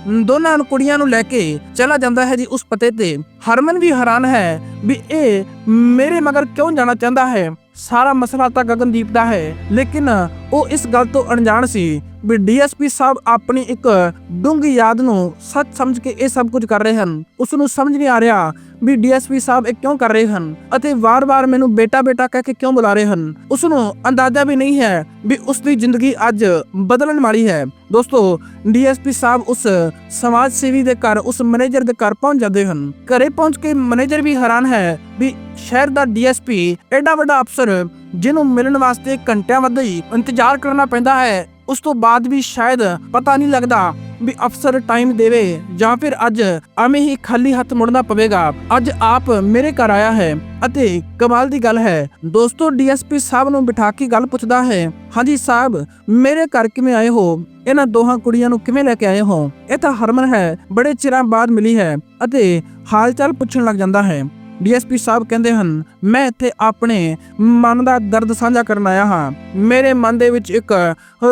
S1: ਦੋਨਾਂ ਕੁੜੀਆਂ ਨੂੰ ਲੈ ਕੇ ਚਲਾ ਜਾਂਦਾ ਹੈ ਜੀ ਉਸ ਪਤੇ ਤੇ। ਹਰਮਨ ਵੀ ਹੈਰਾਨ ਹੈ ਵੀ ਇਹ ਮੇਰੇ ਮਗਰ ਕਿਉਂ ਜਾਣਾ ਚਾਹੁੰਦਾ ਹੈ? ਸਾਰਾ ਮਸਲਾ ਤਾਂ ਗਗਨਦੀਪ ਦਾ ਹੈ, ਲੇਕਿਨ ਉਹ ਇਸ ਗੱਲ ਤੋਂ ਅਣਜਾਣ ਸੀ ਵੀ ਡੀਐਸਪੀ ਸਾਹਿਬ ਆਪਣੀ ਇੱਕ ਡੂੰਗੀ ਯਾਦ ਨੂੰ ਸੱਚ ਸਮਝ ਕੇ ਇਹ ਸਭ ਕੁਝ ਕਰ ਰਹੇ ਹਨ। ਉਸ ਨੂੰ ਸਮਝ ਨਹੀਂ ਆ ਰਿਹਾ ਵੀ ਡੀਐਸਪੀ ਸਾਹਿਬ ਇਹ ਕਿਉਂ ਕਰ ਰਹੇ ਹਨ ਅਤੇ ਵਾਰ-ਵਾਰ ਮੈਨੂੰ ਬੇਟਾ ਬੇਟਾ ਕਹਿ ਕੇ ਕਿਉਂ ਬੁਲਾ ਰਹੇ ਹਨ। ਉਸ ਨੂੰ ਅੰਦਾਜ਼ਾ ਵੀ ਨਹੀਂ ਹੈ ਵੀ ਉਸ ਦੀ ਜ਼ਿੰਦਗੀ ਅੱਜ ਬਦਲਣ ਵਾਲੀ ਹੈ। ਦੋਸਤੋ, ਡੀਐਸਪੀ ਸਾਹਿਬ ਉਸ ਸਮਾਜ ਸੇਵੀ ਦੇ ਘਰ, ਉਸ ਮੈਨੇਜਰ ਦੇ ਘਰ ਪਹੁੰਚ ਜਾਂਦੇ ਹਨ। ਘਰੇ ਪਹੁੰਚ ਕੇ ਮੈਨੇਜਰ ਵੀ ਹੈਰਾਨ ਹੈ ਵੀ ਸ਼ਹਿਰ ਦਾ ਡੀਐਸਪੀ ਐਡਾ ਵੱਡਾ ਅਫਸਰ ਜਿਹਨੂੰ ਮਿਲਣ ਵਾਸਤੇ ਘੰਟਿਆਂ ਵੱਧ ਹੀ ਇੰਤਜ਼ਾਰ ਕਰਨਾ ਪੈਂਦਾ ਹੈ, ਉਸ ਤੋਂ ਬਾਅਦ ਵੀ ਸ਼ਾਇਦ ਪਤਾ ਨਹੀਂ ਲੱਗਦਾ ਵੀ ਅਫਸਰ ਟਾਈਮ ਦੇਵੇ ਜਾਂ ਫਿਰ ਅੱਜ ਐਵੇਂ ਹੀ ਖਾਲੀ ਹੱਥ ਮੁੜਨਾ ਪਵੇਗਾ। ਅੱਜ ਆਪ ਮੇਰੇ ਘਰ ਆਇਆ ਹੈ ਅਤੇ ਕਮਾਲ ਦੀ ਗੱਲ ਹੈ, ਦੋਸਤੋ ਡੀਐਸਪੀ ਸਾਹਿਬ ਨੂੰ ਬਿਠਾ ਕੇ ਗੱਲ ਪੁੱਛਦਾ ਹੈ, ਹਾਂਜੀ ਸਾਹਿਬ, ਮੇਰੇ ਘਰ ਕਿਵੇਂ ਆਏ ਹੋ? ਇਹਨਾਂ ਦੋਹਾਂ ਕੁੜੀਆਂ ਨੂੰ ਕਿਵੇਂ ਲੈ ਕੇ ਆਏ ਹੋ? ਇਹ ਤਾਂ ਹਰਮਨ ਹੈ, ਬੜੇ ਚਿਰਾਂ ਬਾਅਦ ਮਿਲੀ ਹੈ ਅਤੇ ਹਾਲ ਚਾਲ ਪੁੱਛਣ ਲੱਗ ਜਾਂਦਾ ਹੈ। ਡੀਐਸਪੀ ਸਾਹਿਬ ਕਹਿੰਦੇ ਹਨ, ਮੈਂ ਇੱਥੇ ਆਪਣੇ ਮਨ ਦਾ ਦਰਦ ਸਾਂਝਾ ਕਰਨ ਆਇਆ ਹਾਂ। ਮੇਰੇ ਮਨ ਦੇ ਵਿੱਚ ਇੱਕ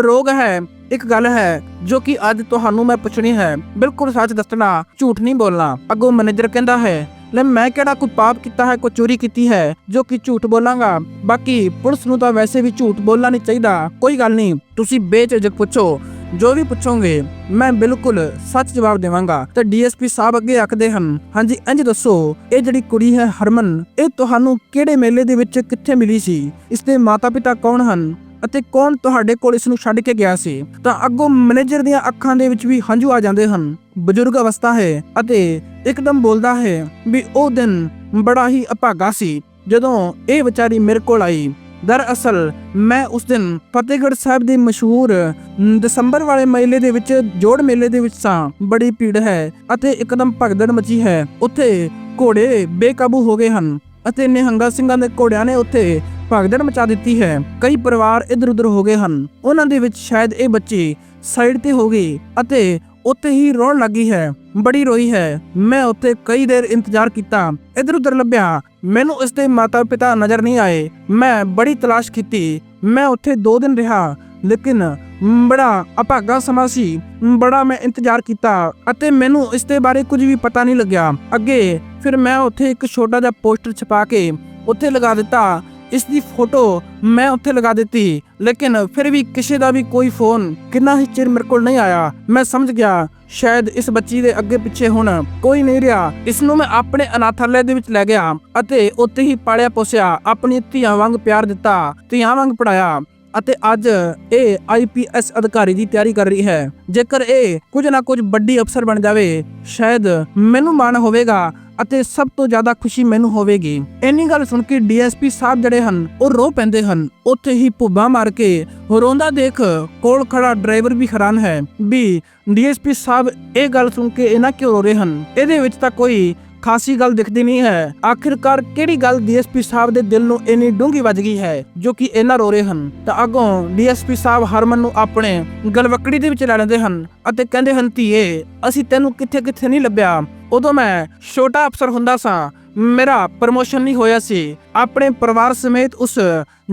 S1: ਰੋਗ ਹੈ, ਇੱਕ ਗੱਲ ਹੈ, ਜੋ ਕਿ ਅੱਜ ਤੁਹਾਨੂੰ ਮੈਂ ਪੁੱਛਣੀ ਹੈ। ਬਿਲਕੁਲ ਸੱਚ ਦੱਸਣਾ, ਝੂਠ ਨਹੀਂ ਬੋਲਣਾ। ਅੱਗੋਂ ਮੈਨੇਜਰ ਕਹਿੰਦਾ ਹੈ, ਲੈ ਮੈਂ ਕਿਹੜਾ ਕੋਈ ਪਾਪ ਕੀਤਾ ਹੈ, ਕੋਈ ਚੋਰੀ ਕੀਤੀ ਹੈ, ਜੋ ਕਿ ਝੂਠ ਬੋਲਾਂਗਾ? ਬਾਕੀ ਪੁਲਿਸ ਨੂੰ ਤਾਂ ਵੈਸੇ ਵੀ ਝੂਠ ਬੋਲਣਾ ਨਹੀਂ ਚਾਹੀਦਾ। ਕੋਈ ਗੱਲ ਨਹੀਂ, ਤੁਸੀਂ ਬੇਝਿਜਕ ਪੁੱਛੋ। ਜੋ ਵੀ ਪੁੱਛੋਗੇ, ਮੈਂ ਬਿਲਕੁਲ ਸੱਚ ਜਵਾਬ ਦੇਵਾਂਗਾ। ਤੇ ਡੀਐਸਪੀ ਸਾਹਿਬ ਅੱਗੇ ਆਖਦੇ ਹਨ, ਹਾਂਜੀ ਇੰਜ ਦੱਸੋ, ਇਹ ਜਿਹੜੀ ਕੁੜੀ ਹੈ ਹਰਮਨ, ਇਹ ਤੁਹਾਨੂੰ ਕਿਹੜੇ ਮੇਲੇ ਦੇ ਵਿੱਚ ਕਿੱਥੇ ਮਿਲੀ ਸੀ? ਇਸ ਦੇ ਮਾਤਾ-ਪਿਤਾ ਕੌਣ ਹਨ? ਅਤੇ ਕੌਣ ਤੁਹਾਡੇ ਕੋਲ ਇਸ ਨੂੰ ਛੱਡ ਕੇ ਗਿਆ ਸੀ? ਤਾਂ ਅੱਗੋਂ ਮੈਨੇਜਰ ਦੀਆਂ ਅੱਖਾਂ ਦੇ ਵਿੱਚ ਵੀ ਹੰਝੂ ਆ ਜਾਂਦੇ ਹਨ। ਬਜ਼ੁਰਗ ਅਵਸਥਾ ਹੈ ਅਤੇ ਇੱਕਦਮ ਬੋਲਦਾ ਹੈ ਵੀ ਉਹ ਦਿਨ ਬੜਾ ਹੀ ਅਭਾਗਾ ਸੀ, ਜਦੋਂ ਇਹ ਵਿਚਾਰੀ ਮੇਰੇ ਕੋਲ ਆਈ। ਦਰਅਸਲ, ਮੈਂ ਉਸ ਦਿਨ ਫਤਿਹਗੜ੍ਹ ਸਾਹਿਬ ਦੇ ਮਸ਼ਹੂਰ ਦਸੰਬਰ ਵਾਲੇ ਮੇਲੇ ਦੇ ਵਿੱਚ ਜੋੜ ਮੇਲੇ ਦੇ ਵਿੱਚ ਸਾਂ। ਬੜੀ ਭੀੜ ਹੈ ਅਤੇ ਇੱਕਦਮ ਭਗਦੜ ਮਚੀ ਹੈ। ਉੱਥੇ ਘੋੜੇ ਬੇਕਾਬੂ ਹੋ ਗਏ ਹਨ ਅਤੇ ਨਿਹੰਗਾ ਸਿੰਘਾਂ ਦੇ ਘੋੜਿਆਂ ਨੇ ਉੱਥੇ ਭਗਦੜ ਮਚਾ ਦਿੱਤੀ ਹੈ। ਕਈ ਪਰਿਵਾਰ ਇਧਰ ਉਧਰ ਹੋ ਗਏ ਹਨ। ਉਹਨਾਂ ਦੇ ਵਿੱਚ ਸ਼ਾਇਦ ਇਹ ਬੱਚੇ ਸਾਈਡ ਤੇ ਹੋ ਗਏ ਅਤੇ ਉੱਥੇ ਹੀ ਰੋਣ ਲੱਗੀ ਹੈ, ਬੜੀ ਰੋਈ ਹੈ। ਮੈਂ ਉੱਥੇ ਕਈ ਦੇਰ ਇੰਤਜ਼ਾਰ ਕੀਤਾ। ਇੱਧਰ ਉੱਧਰ ਲੱਭਿਆ। ਮੈਨੂੰ ਇਸ ਦੇ ਮਾਤਾ ਪਿਤਾ ਨਜ਼ਰ ਨਹੀਂ ਆਏ। ਮੈਂ ਬੜੀ ਤਲਾਸ਼ ਕੀਤੀ। ਮੈਂ ਉੱਥੇ 2 ਦਿਨ ਰਿਹਾ, ਲੇਕਿਨ ਬੜਾ ਅਭਾਗਾ ਸਮਾਂ ਸੀ। ਬੜਾ ਮੈਂ ਇੰਤਜ਼ਾਰ ਕੀਤਾ ਅਤੇ ਮੈਨੂੰ ਇਸ ਦੇ ਬਾਰੇ ਕੁਝ ਵੀ ਪਤਾ ਨਹੀਂ ਲੱਗਿਆ। ਅੱਗੇ ਫਿਰ ਮੈਂ ਉੱਥੇ ਇੱਕ ਛੋਟਾ ਜਿਹਾ ਪੋਸਟਰ ਛਪਾ ਕੇ ਉੱਥੇ ਲਗਾ ਦਿੱਤਾ। ਇਸ ਦੀ ਫੋਟੋ ਮੈਂ ਉੱਥੇ ਲਗਾ ਦਿੱਤੀ, ਲੇਕਿਨ ਫਿਰ ਵੀ ਕਿਸੇ ਦਾ ਵੀ ਕੋਈ ਫੋਨ ਕਿੰਨਾ ਹੀ ਚਿਰ ਮੇਰੇ ਕੋਲ ਨਹੀਂ ਆਇਆ। ਮੈਂ ਸਮਝ ਗਿਆ, ਸ਼ਾਇਦ ਇਸ ਬੱਚੀ ਦੇ ਅੱਗੇ ਪਿੱਛੇ ਹੁਣ ਕੋਈ ਨਹੀਂ ਰਿਹਾ। ਇਸ ਨੂੰ ਮੈਂ ਆਪਣੇ ਅਨਾਥਾਲय ਦੇ ਵਿੱਚ ਲੈ ਗਿਆ ਅਤੇ ਉੱਥੇ ਹੀ ਪਾਲਿਆ ਪੋਸਿਆ ਆਪਣੀ ਧੀਆਂ ਵਾਂਗ ਪਿਆਰ ਦਿੱਤਾ, ਧੀਆਂ ਵਾਂਗ ਪੜਾਇਆ ਅਤੇ ਅੱਜ ਇਹ ਆਈਪੀਐਸ ਅਧਿਕਾਰੀ ਦੀ ਤਿਆਰੀ ਕਰ ਰਹੀ ਹੈ। ਜੇਕਰ ਇਹ ਕੁਝ ਨਾ ਕੁਝ ਵੱਡੀ ਅਫਸਰ ਬਣ ਜਾਵੇ, ਸ਼ਾਇਦ ਮੈਨੂੰ ਮਾਣ ਹੋਵੇਗਾ ਅਤੇ ਸਭ ਤੋਂ ਜ਼ਿਆਦਾ ਖੁਸ਼ੀ ਮੈਨੂੰ ਹੋਵੇਗੀ। ਇੰਨੀ ਗੱਲ ਸੁਣ ਕੇ ਡੀਐਸਪੀ ਸਾਹਿਬ ਜਿਹੜੇ ਹਨ, ਉਹ ਰੋ ਪੈਂਦੇ ਹਨ। ਉੱਥੇ ਹੀ ਭੁੱਬਾ ਮਾਰ ਕੇ ਰੋਂਦਾ ਦੇਖ ਕੋਲ ਖੜਾ ਡਰਾਈਵਰ ਵੀ ਹੈਰਾਨ ਹੈ ਵੀ ਡੀਐਸਪੀ ਸਾਹਿਬ ਇਹ ਗੱਲ ਸੁਣ ਕੇ ਇਹਨਾਂ ਕਿਉਂ ਰੋ ਰਹੇ ਹਨ? ਇਹਦੇ ਵਿੱਚ ਤਾਂ ਕੋਈ ਖਾਸੀ ਗੱਲ ਦਿਖਦੀ ਨਹੀਂ ਹੈ। ਆਖਿਰਕਾਰ ਕਿਹੜੀ ਗੱਲ ਡੀਐਸਪੀ ਸਾਹਿਬ ਦੇ ਦਿਲ ਨੂੰ ਇੰਨੀ ਡੂੰਘੀ ਵੱਜ ਗਈ ਹੈ, ਜੋ ਕਿ ਇਹਨਾਂ ਰੋ ਰਹੇ ਹਨ? ਤਾਂ ਅੱਗੋਂ ਡੀਐਸਪੀ ਸਾਹਿਬ ਹਰਮਨ ਨੂੰ ਆਪਣੇ ਗਲਵਕੜੀ ਦੇ ਵਿੱਚ ਲੈ ਲੈਂਦੇ ਹਨ ਅਤੇ ਕਹਿੰਦੇ ਹਨ, ਧੀਏ, ਅਸੀਂ ਤੈਨੂੰ ਕਿੱਥੇ ਕਿੱਥੇ ਨਹੀਂ ਲੱਭਿਆ। ਉਦੋਂ ਮੈਂ ਛੋਟਾ ਅਫਸਰ ਹੁੰਦਾ ਸਾਂ। ਮੇਰਾ ਪ੍ਰਮੋਸ਼ਨ ਨਹੀਂ ਹੋਇਆ ਸੀ। ਆਪਣੇ ਪਰਿਵਾਰ ਸਮੇਤ ਉਸ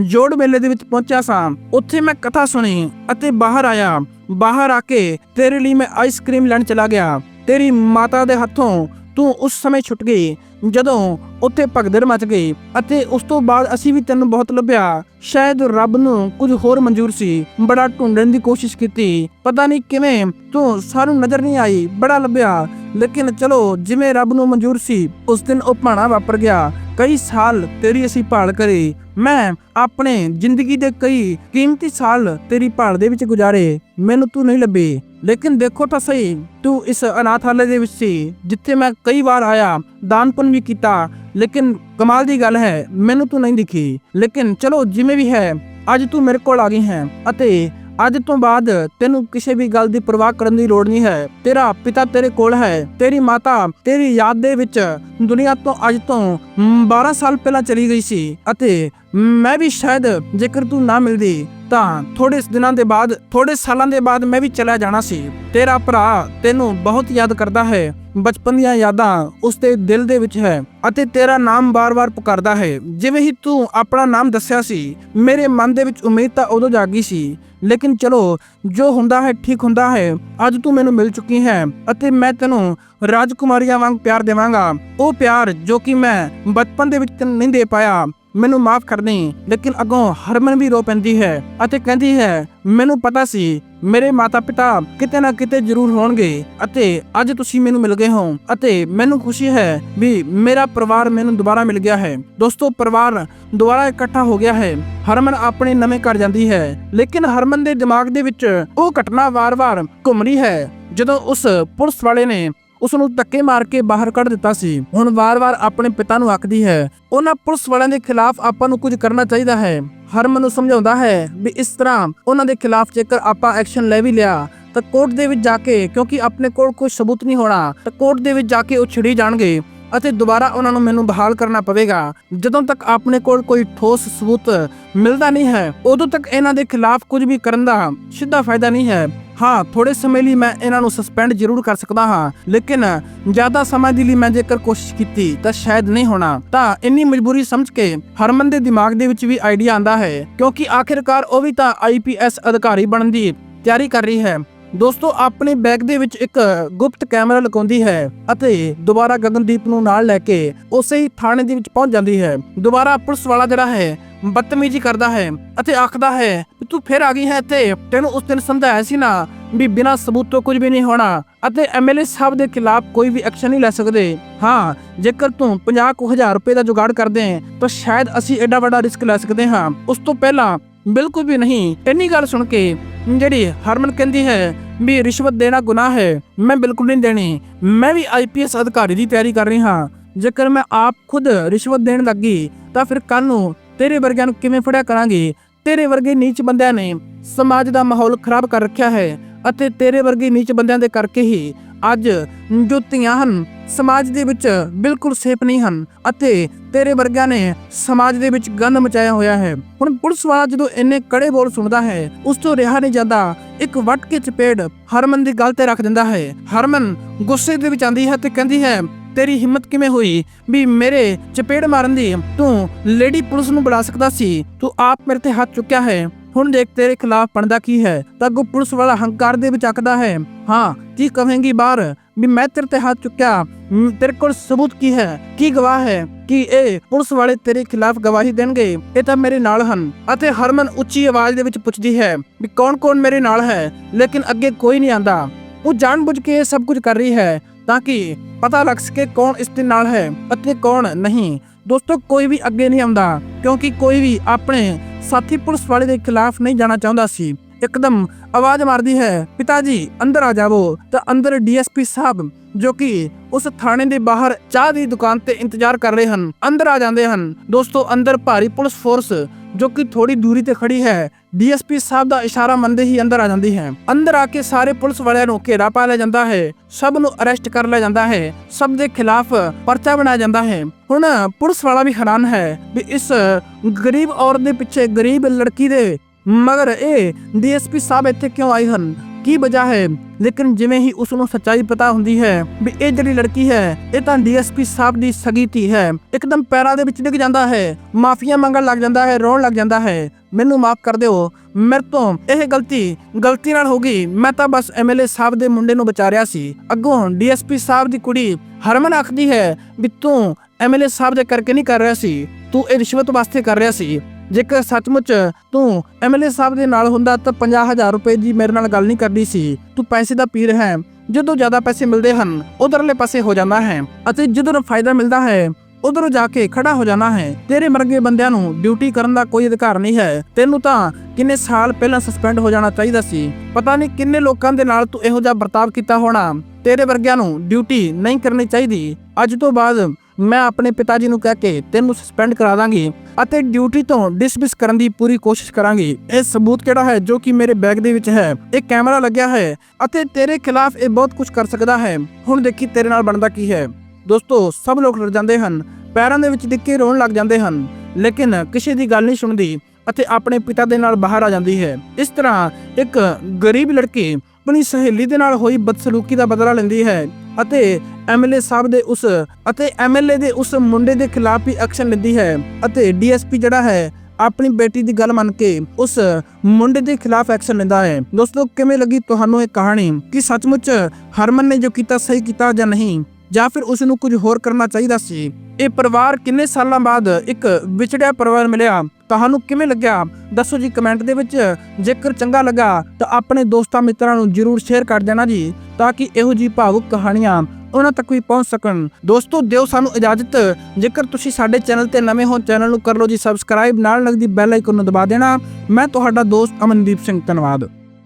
S1: ਜੋੜ ਮੇਲੇ ਦੇ ਵਿੱਚ ਪਹੁੰਚਿਆ ਸਾਂ। ਉੱਥੇ ਮੈਂ ਕਥਾ ਸੁਣੀ ਅਤੇ ਬਾਹਰ ਆਇਆ। ਬਾਹਰ ਆ ਕੇ ਤੇਰੇ ਲਈ ਮੈਂ ਆਈਸਕ੍ਰੀਮ ਲੈਣ ਚਲਾ ਗਿਆ। ਤੇਰੀ ਮਾਤਾ ਦੇ ਹੱਥੋਂ ਤੂੰ ਉਸ ਸਮੇਂ ਛੁੱਟ ਗਈ, ਜਦੋਂ ਉੱਥੇ ਭਗਦੜ ਮਚ ਗਈ ਅਤੇ ਉਸ ਤੋਂ ਬਾਅਦ ਅਸੀਂ ਵੀ ਤੈਨੂੰ ਬਹੁਤ ਲੱਭਿਆ। ਸ਼ਾਇਦ ਰੱਬ ਨੂੰ ਕੁਝ ਹੋਰ ਮਨਜ਼ੂਰ ਸੀ। ਬੜਾ ਢੂੰਡਣ ਦੀ ਕੋਸ਼ਿਸ਼ ਕੀਤੀ। ਪਤਾ ਨਹੀਂ ਕਿਵੇਂ ਤੂੰ ਸਾਨੂੰ ਨਜ਼ਰ ਨਹੀਂ ਆਈ। ਬੜਾ ਲੱਭਿਆ। ਲੇਕਿਨ ਚਲੋ, ਜਿਵੇਂ ਰੱਬ ਨੂੰ ਮਨਜ਼ੂਰ ਸੀ, ਉਸ ਦਿਨ ਉਹ ਭਾਣਾ ਵਾਪਰ ਗਿਆ। ਕਈ ਸਾਲ ਤੇਰੀ ਅਸੀਂ ਭਾਲ ਕਰੀ, ਮੈਂ ਆਪਣੇ ਜ਼ਿੰਦਗੀ ਦੇ ਕਈ ਕੀਮਤੀ ਸਾਲ ਤੇਰੀ ਭਾਲ ਦੇ ਵਿੱਚ ਗੁਜ਼ਾਰੇ, ਮੈਨੂੰ ਤੂੰ ਨਹੀਂ ਲੱਭੀ। ਲੇਕਿਨ ਦੇਖੋ ਤਾਂ ਸਹੀ, ਤੂੰ ਇਸ ਅਨਾਥਾਲय ਦੇ ਵਿੱਚ ਸੀ, ਜਿੱਥੇ ਮੈਂ ਕਈ ਵਾਰ ਆਇਆ, ਦਾਨਪਨ ਵੀ ਕੀਤਾ, ਲੇਕਿਨ ਕਮਾਲ ਦੀ ਗੱਲ ਹੈ, ਮੈਨੂੰ ਤੂੰ ਨਹੀਂ ਦਿਖੀ। ਲੇਕਿਨ ਚਲੋ, ਜਿਵੇਂ ਵੀ ਹੈ, ਅੱਜ ਤੂੰ ਮੇਰੇ ਕੋਲ ਆ ਗਈ ਹੈ, ਅਤੇ ਅੱਜ ਤੋਂ ਬਾਅਦ ਤੈਨੂੰ ਕਿਸੇ ਵੀ ਗੱਲ ਦੀ ਪਰਵਾਹ ਕਰਨ ਦੀ ਲੋੜ ਨਹੀਂ ਹੈ। ਤੇਰਾ ਪਿਤਾ ਤੇਰੇ ਕੋਲ ਹੈ। ਤੇਰੀ ਮਾਤਾ ਤੇਰੀ ਯਾਦ ਦੇ ਵਿੱਚ ਦੁਨੀਆ ਤੋਂ ਅੱਜ ਤੋਂ ਮ, 12 ਸਾਲ ਪਹਿਲਾਂ ਚਲੀ ਗਈ ਸੀ ਅਤੇ ਮੈਂ ਵੀ ਸ਼ਾਇਦ ਜੇਕਰ ਤੂੰ ਨਾ ਮਿਲਦੀ, ਤਾਂ ਥੋੜੇ ਦਿਨਾਂ ਦੇ ਬਾਅਦ ਥੋੜੇ ਸਾਲਾਂ ਦੇ ਬਾਅਦ ਮੈਂ ਵੀ ਚਲਾ ਜਾਣਾ ਸੀ। ਤੇਰਾ ਭਰਾ ਤੈਨੂੰ ਬਹੁਤ ਯਾਦ ਕਰਦਾ ਹੈ। ਬਚਪਨ ਦੀਆਂ ਯਾਦਾਂ ਉਸ ਦੇ ਦਿਲ ਦੇ ਵਿੱਚ ਹੈ ਅਤੇ ਤੇਰਾ ਨਾਮ ਬਾਰ-ਬਾਰ ਪੁਕਾਰਦਾ ਹੈ। ਜਿਵੇਂ ਹੀ ਤੂੰ ਆਪਣਾ ਨਾਮ ਦੱਸਿਆ ਸੀ, ਮੇਰੇ ਮਨ ਦੇ ਵਿੱਚ ਉਮੀਦ ਤਾਂ ਉਦੋਂ ਜਾਗੀ ਸੀ। ਲੇਕਿਨ ਚਲੋ, ਜੋ ਹੁੰਦਾ ਹੈ, ਠੀਕ ਹੁੰਦਾ ਹੈ। ਅੱਜ ਤੂੰ ਮੈਨੂੰ ਮਿਲ ਚੁੱਕੀ ਹੈ ਅਤੇ ਮੈਂ ਤੈਨੂੰ ਰਾਜਕੁਮਾਰੀਆਂ ਵਾਂਗ ਪਿਆਰ ਦੇਵਾਂਗਾ। ਉਹ ਪਿਆਰ ਜੋ ਕਿ ਮੈਂ ਬਚਪਨ ਦੇ ਵਿੱਚ ਤੈਨੂੰ ਨਹੀਂ ਦੇ ਪਾਇਆ। ਮੈਨੂੰ ਮਾਫ ਕਰ ਦੇ ਲੇਕਿਨ ਅੱਗੋਂ ਹਰਮਨ ਵੀ ਰੋ ਪੈਂਦੀ ਹੈ ਅਤੇ ਕਹਿੰਦੀ ਹੈ, ਮੈਨੂੰ ਪਤਾ ਸੀ, ਮੇਰੇ ਮਾਤਾ-ਪਿਤਾ ਕਿਤੇ ਨਾ ਕਿਤੇ ਜ਼ਰੂਰ ਹੋਣਗੇ ਅਤੇ ਅੱਜ ਤੁਸੀਂ ਮੈਨੂੰ ਮਿਲ ਗਏ ਹੋ ਅਤੇ ਮੈਨੂੰ ਖੁਸ਼ੀ ਹੈ ਵੀ ਮੇਰਾ ਪਰਿਵਾਰ ਮੈਨੂੰ ਦੁਬਾਰਾ ਮਿਲ ਗਿਆ ਹੈ। ਦੋਸਤੋ, ਪਰਿਵਾਰ ਦੁਬਾਰਾ ਇਕੱਠਾ ਹੋ ਗਿਆ ਹੈ। ਹਰਮਨ ਆਪਣੇ ਨਵੇਂ ਘਰ ਜਾਂਦੀ ਹੈ, ਲੇਕਿਨ ਹਰਮਨ ਦੇ ਦਿਮਾਗ ਦੇ ਵਿੱਚ ਉਹ ਘਟਨਾ ਵਾਰ-ਵਾਰ ਘੁੰਮ ਰਹੀ ਹੈ ਜਦੋਂ ਉਸ ਪੁਲਿਸ ਵਾਲੇ ਨੇ ਉਸ ਨੂੰ ਧੱਕੇ ਮਾਰ ਕੇ ਬਾਹਰ ਕੱਢ ਦਿੱਤਾ ਸੀ। ਹੁਣ ਵਾਰ-ਵਾਰ ਆਪਣੇ ਪਿਤਾ ਨੂੰ ਆਖਦੀ ਹੈ, ਉਹਨਾਂ ਪੁਲਿਸ ਵਾਲਿਆਂ ਦੇ ਖਿਲਾਫ ਆਪਾਂ ਨੂੰ ਕੁਝ ਕਰਨਾ ਚਾਹੀਦਾ ਹੈ। ਹਰਮਨ ਨੂੰ ਸਮਝਾਉਂਦਾ ਹੈ ਵੀ ਇਸ ਤਰ੍ਹਾਂ ਉਹਨਾਂ ਦੇ ਖਿਲਾਫ ਜੇਕਰ ਆਪਾਂ ਐਕਸ਼ਨ ਲੈ ਵੀ ਲਿਆ, ਤਾਂ ਕੋਰਟ ਦੇ ਵਿੱਚ ਜਾ ਕੇ, ਕਿਉਂਕਿ ਆਪਣੇ ਕੋਲ ਕੋਈ ਸਬੂਤ ਨਹੀਂ ਹੋਣਾ, ਤਾਂ ਕੋਰਟ ਦੇ ਵਿੱਚ ਜਾ ਕੇ ਉਹ ਛਿੜੀ ਜਾਣਗੇ ਅਤੇ ਦੁਬਾਰਾ ਉਹਨਾਂ ਨੂੰ ਮੈਨੂੰ ਬਹਾਲ ਕਰਨਾ ਪਵੇਗਾ। ਜਦੋਂ ਤੱਕ ਆਪਣੇ ਕੋਲ ਕੋਈ ਠੋਸ ਸਬੂਤ ਮਿਲਦਾ ਨਹੀਂ ਹੈ, ਉਦੋਂ ਤੱਕ ਇਹਨਾਂ ਦੇ ਖਿਲਾਫ ਕੁਝ ਵੀ ਕਰਨ ਦਾ ਸਿੱਧਾ ਫਾਇਦਾ ਨਹੀਂ ਹੈ। ਹਾਂ ਥੋੜੇ ਸਮੇਂ ਲਈ ਮੈਂ ਇਹਨਾਂ ਨੂੰ ਸਸਪੈਂਡ ਜ਼ਰੂਰ ਕਰ ਸਕਦਾ ਹਾਂ, ਲੇਕਿਨ ਜ਼ਿਆਦਾ ਸਮਾਂ ਦੇ ਲਈ ਮੈਂ ਜੇਕਰ ਕੋਸ਼ਿਸ਼ ਕੀਤੀ, ਤਾਂ ਸ਼ਾਇਦ ਨਹੀਂ ਹੋਣਾ। ਤਾਂ ਇੰਨੀ ਮਜਬੂਰੀ ਸਮਝ ਕੇ ਹਰਮਨ ਦੇ ਦਿਮਾਗ ਦੇ ਵਿੱਚ ਵੀ ਆਈਡੀਆ ਆਂਦਾ ਹੈ, ਕਿਉਂਕਿ ਆਖਿਰਕਾਰ ਉਹ ਵੀ ਤਾਂ ਆਈਪੀਐਸ ਅਧਿਕਾਰੀ ਬਣਨ ਦੀ ਤਿਆਰੀ ਕਰ ਰਹੀ ਹੈ। ਦੋਸਤੋ, ਆਪਣੇ ਬੈਗ ਦੇ ਵਿੱਚ ਇੱਕ ਗੁਪਤ ਕੈਮਰਾ ਲਗਾਉਂਦੀ ਹੈ ਅਤੇ ਦੁਬਾਰਾ ਗਗਨਦੀਪ ਨੂੰ ਨਾਲ ਲੈ ਕੇ ਉਸੇ ਹੀ ਥਾਣੇ ਦੇ ਵਿੱਚ ਪਹੁੰਚ ਜਾਂਦੀ ਹੈ। ਦੁਬਾਰਾ ਪੁਲਿਸ ਵਾਲਾ ਜਿਹੜਾ ਹੈ, ਬਦਤਮੀਜ਼ੀ ਕਰਦਾ ਹੈ ਅਤੇ ਆਖਦਾ ਹੈ ਤੂੰ ਫਿਰ ਆ ਗਈ ਹੈ ਇੱਥੇ। ਤੈਨੂੰ ਉਸ ਦਿਨ ਸਮਝਾਇਆ ਸੀ ਨਾ ਵੀ ਬਿਨਾਂ ਸਬੂਤ ਤੋਂ ਕੁਝ ਵੀ ਨਹੀਂ ਹੋਣਾ ਅਤੇ ਐਮਐਲਏ ਸਾਹਿਬ ਦੇ ਖਿਲਾਫ ਕੋਈ ਵੀ ਐਕਸ਼ਨ ਨਹੀਂ ਲੈ ਸਕਦੇ। ਹਾਂ, ਜੇਕਰ ਤੂੰ 50000 ਰੁਪਏ ਦਾ ਜੁਗਾੜ ਕਰਦੇ ਤਾਂ ਸ਼ਾਇਦ ਅਸੀਂ ਐਡਾ ਵੱਡਾ ਰਿਸਕ ਲੈ ਸਕਦੇ ਹਾਂ। ਉਸ ਤੋਂ ਪਹਿਲਾਂ ਬਿਲਕੁਲ ਵੀ ਨਹੀਂ। ਇੰਨੀ ਗੱਲ ਸੁਣ ਕੇ ਜਿਹੜੀ ਹਰਮਨ ਕਹਿੰਦੀ ਹੈ ਵੀ ਰਿਸ਼ਵਤ ਦੇਣਾ ਗੁਨਾਹ ਹੈ, ਮੈਂ ਬਿਲਕੁਲ ਨਹੀਂ ਦੇਣੀ। ਮੈਂ ਵੀ ਆਈਪੀਐਸ ਅਧਿਕਾਰੀ ਦੀ ਤਿਆਰੀ ਕਰ ਰਹੀ ਹਾਂ। ਜੇਕਰ ਮੈਂ ਆਪ ਖੁਦ ਰਿਸ਼ਵਤ ਦੇਣ ਲੱਗੀ, ਤਾਂ ਫਿਰ ਕੱਲ ਨੂੰ ਤੇਰੇ ਵਰਗਿਆਂ ਨੂੰ ਕਿਵੇਂ ਫੜਿਆ ਕਰਾਂਗੇ? ਤੇਰੇ ਵਰਗੇ ਨੀਚ ਬੰਦਿਆਂ ਨੇ ਸਮਾਜ ਦਾ ਮਾਹੌਲ ਖਰਾਬ ਕਰ ਰੱਖਿਆ ਹੈ ਅਤੇ ਤੇਰੇ ਵਰਗੇ ਨੀਚ ਬੰਦਿਆਂ ਦੇ ਕਰਕੇ ਹੀ ਅੱਜ ਜੋ ਧੀਆਂ ਹਨ ਸਮਾਜ ਦੇ ਵਿੱਚ ਬਿਲਕੁਲ ਸੇਫ ਨਹੀਂ ਹਨ ਅਤੇ ਤੇਰੇ ਵਰਗਿਆਂ ਨੇ ਸਮਾਜ ਦੇ ਵਿੱਚ ਗੰਦ ਮਚਾਇਆ ਹੋਇਆ ਹੈ। ਹੁਣ ਪੁਲਿਸ ਵਾਲਾ ਜਦੋਂ ਇੰਨੇ ਕੜੇ ਬੋਲ ਸੁਣਦਾ ਹੈ, ਉਸ ਤੋਂ ਰਿਹਾ ਨਹੀਂ ਜਾਂਦਾ। ਇੱਕ ਵੱਟ ਕੇ ਚਪੇੜ ਹਰਮਨ ਦੀ ਗੱਲ ਤੇ ਰੱਖ ਦਿੰਦਾ ਹੈ। ਹਰਮਨ ਗੁੱਸੇ ਦੇ ਵਿੱਚ ਆਂਦੀ ਹੈ ਤੇ ਕਹਿੰਦੀ ਹੈ, ਤੇਰੀ ਹਿੰਮਤ ਕਿਵੇਂ ਹੋਈ ਵੀ ਮੇਰੇ ਚਪੇੜ ਮਾਰਨ ਦੀ? ਤੂੰ ਲੇਡੀ ਪੁਲਿਸ ਨੂੰ ਬੁਲਾ ਸਕਦਾ ਸੀ। ਤੂੰ ਆਪ ਮੇਰੇ ਤੇ ਹੱਥ ਚੁੱਕਿਆ ਹੈ। ਹੁਣ ਦੇਖ ਤੇਰੇ ਖਿਲਾਫ ਬਣਦਾ ਕੀ ਹੈ? ਤਾਂ ਅੱਗੋਂ ਪੁਲਿਸ ਵਾਲਾ ਹੰਕਾਰ ਦੇ ਵਿੱਚ ਆਖਦਾ ਹੈ, ਹਾਂ, ਕੀ ਕਹੇਂਗੀ ਬਾਹਰ? ਵੀ ਮੈਂ ਤੇਰੇ ਤੇ ਹੱਥ ਚੁੱਕਿਆ ਤੇਰੇ ਕੋਲ ਸਬੂਤ ਕੀ ਹੈ, ਕੀ ਗਵਾਹ ਹੈ ਕਿ ਇਹ ਪੁਲਿਸ ਵਾਲੇ ਤੇਰੇ ਖਿਲਾਫ ਗਵਾਹੀ ਦੇਣਗੇ? ਇਹ ਤਾਂ ਮੇਰੇ ਨਾਲ ਹਨ ਅਤੇ ਹਰਮਨ ਉੱਚੀ ਆਵਾਜ਼ ਦੇ ਵਿੱਚ ਪੁੱਛਦੀ ਹੈ ਵੀ ਕੌਣ-ਕੌਣ ਮੇਰੇ ਨਾਲ ਹੈ, ਲੇਕਿਨ ਅੱਗੇ ਕੋਈ ਨਹੀਂ ਆਂਦਾ। ਉਹ ਜਾਣਬੁੱਝ ਕੇ ਇਹ ਸਭ ਕੁਝ ਕਰ ਰਹੀ ਹੈ ਤਾਂ ਕਿ ਪਤਾ ਲੱਗ ਸਕੇ ਕੌਣ ਇਸ ਦੇ ਨਾਲ ਹੈ ਅਤੇ ਕੌਣ ਨਹੀਂ। ਦੋਸਤੋ, ਕੋਈ ਵੀ ਅੱਗੇ ਨਹੀਂ ਆਉਂਦਾ, ਕਿਉਂਕਿ ਕੋਈ ਵੀ ਆਪਣੇ ਸਾਥੀ ਪੁਲਿਸ ਵਾਲੇ ਦੇ ਖਿਲਾਫ ਨਹੀਂ ਜਾਣਾ ਚਾਹੁੰਦਾ ਸੀ। ਇੱਕਦਮ ਆਵਾਜ਼ ਮਾਰਦੀ ਹੈ, ਪਿਤਾ ਜੀ, ਅੰਦਰ ਆ ਜਾਵੋ। ਤਾਂ ਅੰਦਰ ਡੀਐਸਪੀ ਸਾਹਿਬ, ਜੋ ਕਿ ਉਸ ਥਾਣੇ ਦੇ ਬਾਹਰ ਚਾਹ ਦੀ ਦੁਕਾਨ ਤੇ ਇੰਤਜ਼ਾਰ ਕਰ ਰਹੇ ਹਨ, ਅੰਦਰ ਆ ਜਾਂਦੇ ਹਨ। ਦੋਸਤੋ, ਅੰਦਰ ਭਾਰੀ ਪੁਲਿਸ ਫੋਰਸ, ਜੋ ਕਿ ਥੋੜੀ ਦੂਰੀ ਤੇ ਖੜੀ ਹੈ, ਡੀਐਸਪੀ ਸਾਹਿਬ ਦਾ ਇਸ਼ਾਰਾ ਮੰਨਦੇ ਹੀ ਅੰਦਰ ਆ ਜਾਂਦੀ ਹੈ। ਅੰਦਰ ਆ ਕੇ ਸਾਰੇ ਪੁਲਿਸ ਵਾਲਿਆਂ ਨੂੰ ਘੇਰਾ ਪਾ ਲਿਆ ਜਾਂਦਾ ਹੈ, ਸਭ ਨੂੰ ਅਰੈਸਟ ਕਰ ਲਿਆ ਜਾਂਦਾ ਹੈ, ਸਭ ਦੇ ਖਿਲਾਫ ਪਰਚਾ ਬਣਾਇਆ ਜਾਂਦਾ ਹੈ। ਹੁਣ ਪੁਲਿਸ ਵਾਲਾ ਵੀ ਹੈਰਾਨ ਹੈ ਵੀ ਇਸ ਗਰੀਬ ਔਰਤ ਦੇ ਪਿੱਛੇ ਗਰੀਬ ਲੜਕੀ ਦੇ ਮਗਰ ਇਹ ਡੀਐਸਪੀ ਸਾਹਿਬ ਇੱਥੇ ਕਿਉਂ ਆਏ ਹਨ? ਕੀ ਵਜ੍ਹਾ ਹੈ? ਲੇਕਿਨ ਜਿਵੇਂ ਹੀ ਉਸ ਨੂੰ ਸੱਚਾਈ ਪਤਾ ਹੁੰਦੀ ਹੈ ਵੀ ਇਹ ਜਿਹੜੀ ਲੜਕੀ ਹੈ, ਇਹ ਤਾਂ ਡੀਐਸਪੀ ਸਾਹਿਬ ਦੀ ਸਗੀ ਧੀ ਹੈ। ਇੱਕਦਮ ਪੈਰਾਂ ਦੇ ਵਿੱਚ ਡਿੱਗ ਜਾਂਦਾ ਹੈ। ਮਾਫੀਆਂ ਮੰਗਣ ਲੱਗ ਜਾਂਦਾ ਹੈ, ਰੋਣ ਲੱਗ ਜਾਂਦਾ ਹੈ। ਮੈਨੂੰ ਮਾਫ ਕਰ ਦਿਓ। ਮੇਰੇ ਤੋਂ ਇਹ ਗਲਤੀ ਗਲਤੀ ਨਾਲ ਹੋ ਗਈ। ਮੈਂ ਤਾਂ ਬਸ ਐਮਐਲਏ ਸਾਹਿਬ ਦੇ ਮੁੰਡੇ ਨੂੰ ਬਚਾ ਰਿਹਾ ਸੀ। ਅੱਗੋਂ ਡੀਐਸਪੀ ਸਾਹਿਬ ਦੀ ਕੁੜੀ ਹਰਮਨ ਆਖਦੀ ਹੈ ਵੀ ਤੂੰ ਐਮਐਲਏ ਸਾਹਿਬ ਦੇ ਕਰਕੇ ਨਹੀਂ ਕਰ ਰਿਹਾ ਸੀ। ਤੂੰ ਇਹ ਰਿਸ਼ਵਤ ਵਾਸਤੇ ਕਰ ਰਿਹਾ ਸੀ। ਜੇਕਰ ਸੱਚਮੁੱਚ ਤੂੰ ਐਮਐਲਏ ਸਾਹਿਬ ਦੇ ਨਾਲ ਹੁੰਦਾ ਤਾਂ 50000 ਰੁਪਏ ਦੀ ਮੇਰੇ ਨਾਲ ਗੱਲ ਨਹੀਂ ਕਰਨੀ ਸੀ। ਤੂੰ ਪੈਸੇ ਦਾ ਪੀਰ ਹੈ। ਜਦੋਂ ਜ਼ਿਆਦਾ ਪੈਸੇ ਮਿਲਦੇ ਹਨ, ਉਧਰਲੇ ਪਾਸੇ ਹੋ ਜਾਂਦਾ ਹੈ ਅਤੇ ਜਦੋਂ ਫਾਇਦਾ ਮਿਲਦਾ ਹੈ, ਉਧਰੋਂ ਜਾ ਕੇ ਖੜਾ ਹੋ ਜਾਣਾ ਹੈ। ਤੇਰੇ ਮਰਗੇ ਬੰਦਿਆਂ ਨੂੰ ਡਿਊਟੀ ਕਰਨ ਦਾ ਕੋਈ ਅਧਿਕਾਰ ਨਹੀਂ ਹੈ। ਤੈਨੂੰ ਤਾਂ ਕਿੰਨੇ ਸਾਲ ਪਹਿਲਾਂ ਸਸਪੈਂਡ ਹੋ ਜਾਣਾ ਚਾਹੀਦਾ ਸੀ। ਪਤਾ ਨਹੀਂ ਕਿੰਨੇ ਲੋਕਾਂ ਦੇ ਨਾਲ ਤੂੰ ਇਹੋ ਜਿਹਾ ਵਰਤਾਵ ਕੀਤਾ ਹੋਣਾ। ਤੇਰੇ ਵਰਗਿਆਂ ਨੂੰ ਡਿਊਟੀ ਨਹੀਂ ਕਰਨੀ ਚਾਹੀਦੀ। ਅੱਜ ਤੋਂ ਬਾਅਦ ਮੈਂ ਆਪਣੇ ਪਿਤਾ ਜੀ ਨੂੰ ਕਹਿ ਕੇ ਤੈਨੂੰ ਸਸਪੈਂਡ ਕਰਾ ਦਾਂਗੀ ਅਤੇ ਡਿਊਟੀ ਤੋਂ ਡਿਸਮਿਸ ਕਰਨ ਦੀ ਪੂਰੀ ਕੋਸ਼ਿਸ਼ ਕਰਾਂਗੀ। ਇਹ ਸਬੂਤ ਕਿਹੜਾ ਹੈ ਜੋ ਕਿ ਮੇਰੇ ਬੈਗ ਦੇ ਵਿੱਚ ਹੈ? ਇਹ ਕੈਮਰਾ ਲੱਗਿਆ ਹੈ ਅਤੇ ਤੇਰੇ ਖਿਲਾਫ ਇਹ ਬਹੁਤ ਕੁਝ ਕਰ ਸਕਦਾ ਹੈ। ਹੁਣ ਦੇਖੀ ਤੇਰੇ ਨਾਲ ਬਣਦਾ ਕੀ ਹੈ। ਦੋਸਤੋ, ਸਭ ਲੋਕ ਡਰ ਜਾਂਦੇ ਹਨ। ਪੈਰਾਂ ਦੇ ਵਿੱਚ ਡਿੱਕੇ ਰੋਣ ਲੱਗ ਜਾਂਦੇ ਹਨ। ਲੇਕਿਨ ਕਿਸੇ ਦੀ ਗੱਲ ਨਹੀਂ ਸੁਣਦੀ ਅਤੇ ਆਪਣੇ ਪਿਤਾ ਦੇ ਨਾਲ ਬਾਹਰ ਆ ਜਾਂਦੀ ਹੈ। ਇਸ ਤਰ੍ਹਾਂ ਇੱਕ ਗਰੀਬ ਲੜਕੀ ਆਪਣੀ ਸਹੇਲੀ ਦੇ ਨਾਲ ਹੋਈ ਬਦਸਲੂਕੀ ਦਾ ਬਦਲਾ ਲੈਂਦੀ ਹੈ। ਅਤੇ ਐਮਐਲਏ ਸਾਹਿਬ ਦੇ ਉਸ, ਅਤੇ ਐਮਐਲਏ ਦੇ ਉਸ ਮੁੰਡੇ ਦੇ ਖਿਲਾਫ ਵੀ ਐਕਸ਼ਨ ਲੈਂਦੀ ਹੈ ਅਤੇ ਡੀਐਸਪੀ ਜਿਹੜਾ ਹੈ ਆਪਣੀ ਬੇਟੀ ਦੀ ਗੱਲ ਮੰਨ ਕੇ ਉਸ ਮੁੰਡੇ ਦੇ ਖਿਲਾਫ ਐਕਸ਼ਨ ਲੈਂਦਾ ਹੈ। ਦੋਸਤੋ, ਕਿਵੇਂ ਲੱਗੀ ਤੁਹਾਨੂੰ ਇਹ ਕਹਾਣੀ? ਕਿ ਸੱਚਮੁੱਚ ਹਰਮਨ ਨੇ ਜੋ ਕੀਤਾ ਸਹੀ ਕੀਤਾ ਜਾਂ ਨਹੀਂ? ਜਾਂ ਫਿਰ ਉਸ ਨੂੰ ਕੁਝ ਹੋਰ ਕਰਨਾ ਚਾਹੀਦਾ ਸੀ? ਇਹ ਪਰਿਵਾਰ ਕਿੰਨੇ ਸਾਲਾਂ ਬਾਅਦ ਇੱਕ ਵਿਛੜਿਆ ਪਰਿਵਾਰ ਮਿਲਿਆ? ਤੁਹਾਨੂੰ ਕਿਵੇਂ ਲੱਗਿਆ? ਦੱਸੋ ਜੀ ਕਮੈਂਟ ਦੇ ਵਿੱਚ। ਜੇਕਰ ਚੰਗਾ ਲੱਗਾ, ਤਾਂ ਆਪਣੇ ਦੋਸਤਾਂ ਮਿੱਤਰਾਂ ਨੂੰ ਜਰੂਰ ਸ਼ੇਅਰ ਕਰ ਦੇਣਾ ਜੀ, ਤਾਂ ਕਿ ਇਹੋ ਜੀ ਭਾਵੁਕ ਕਹਾਣੀਆਂ ਉਹਨਾਂ ਤੱਕ ਵੀ ਪਹੁੰਚ ਸਕਣ। ਦੋਸਤੋ, ਦਿਓ ਸਾਨੂੰ ਇਜਾਜ਼ਤ। ਜੇਕਰ ਤੁਸੀਂ ਸਾਡੇ ਚੈਨਲ ਤੇ ਨਵੇਂ ਹੋ, ਚੈਨਲ ਨੂੰ ਕਰ ਲਓ ਜੀ ਸਬਸਕ੍ਰਾਈਬ ਨਾਲ ਲੱਗਦੀ ਬੈਲ ਆਈਕਨ ਨੂੰ ਦਬਾ ਦੇਣਾ। ਮੈਂ ਤੁਹਾਡਾ ਦੋਸਤ ਅਮਨਦੀਪ ਸਿੰਘ ਧੰਨਵਾਦ।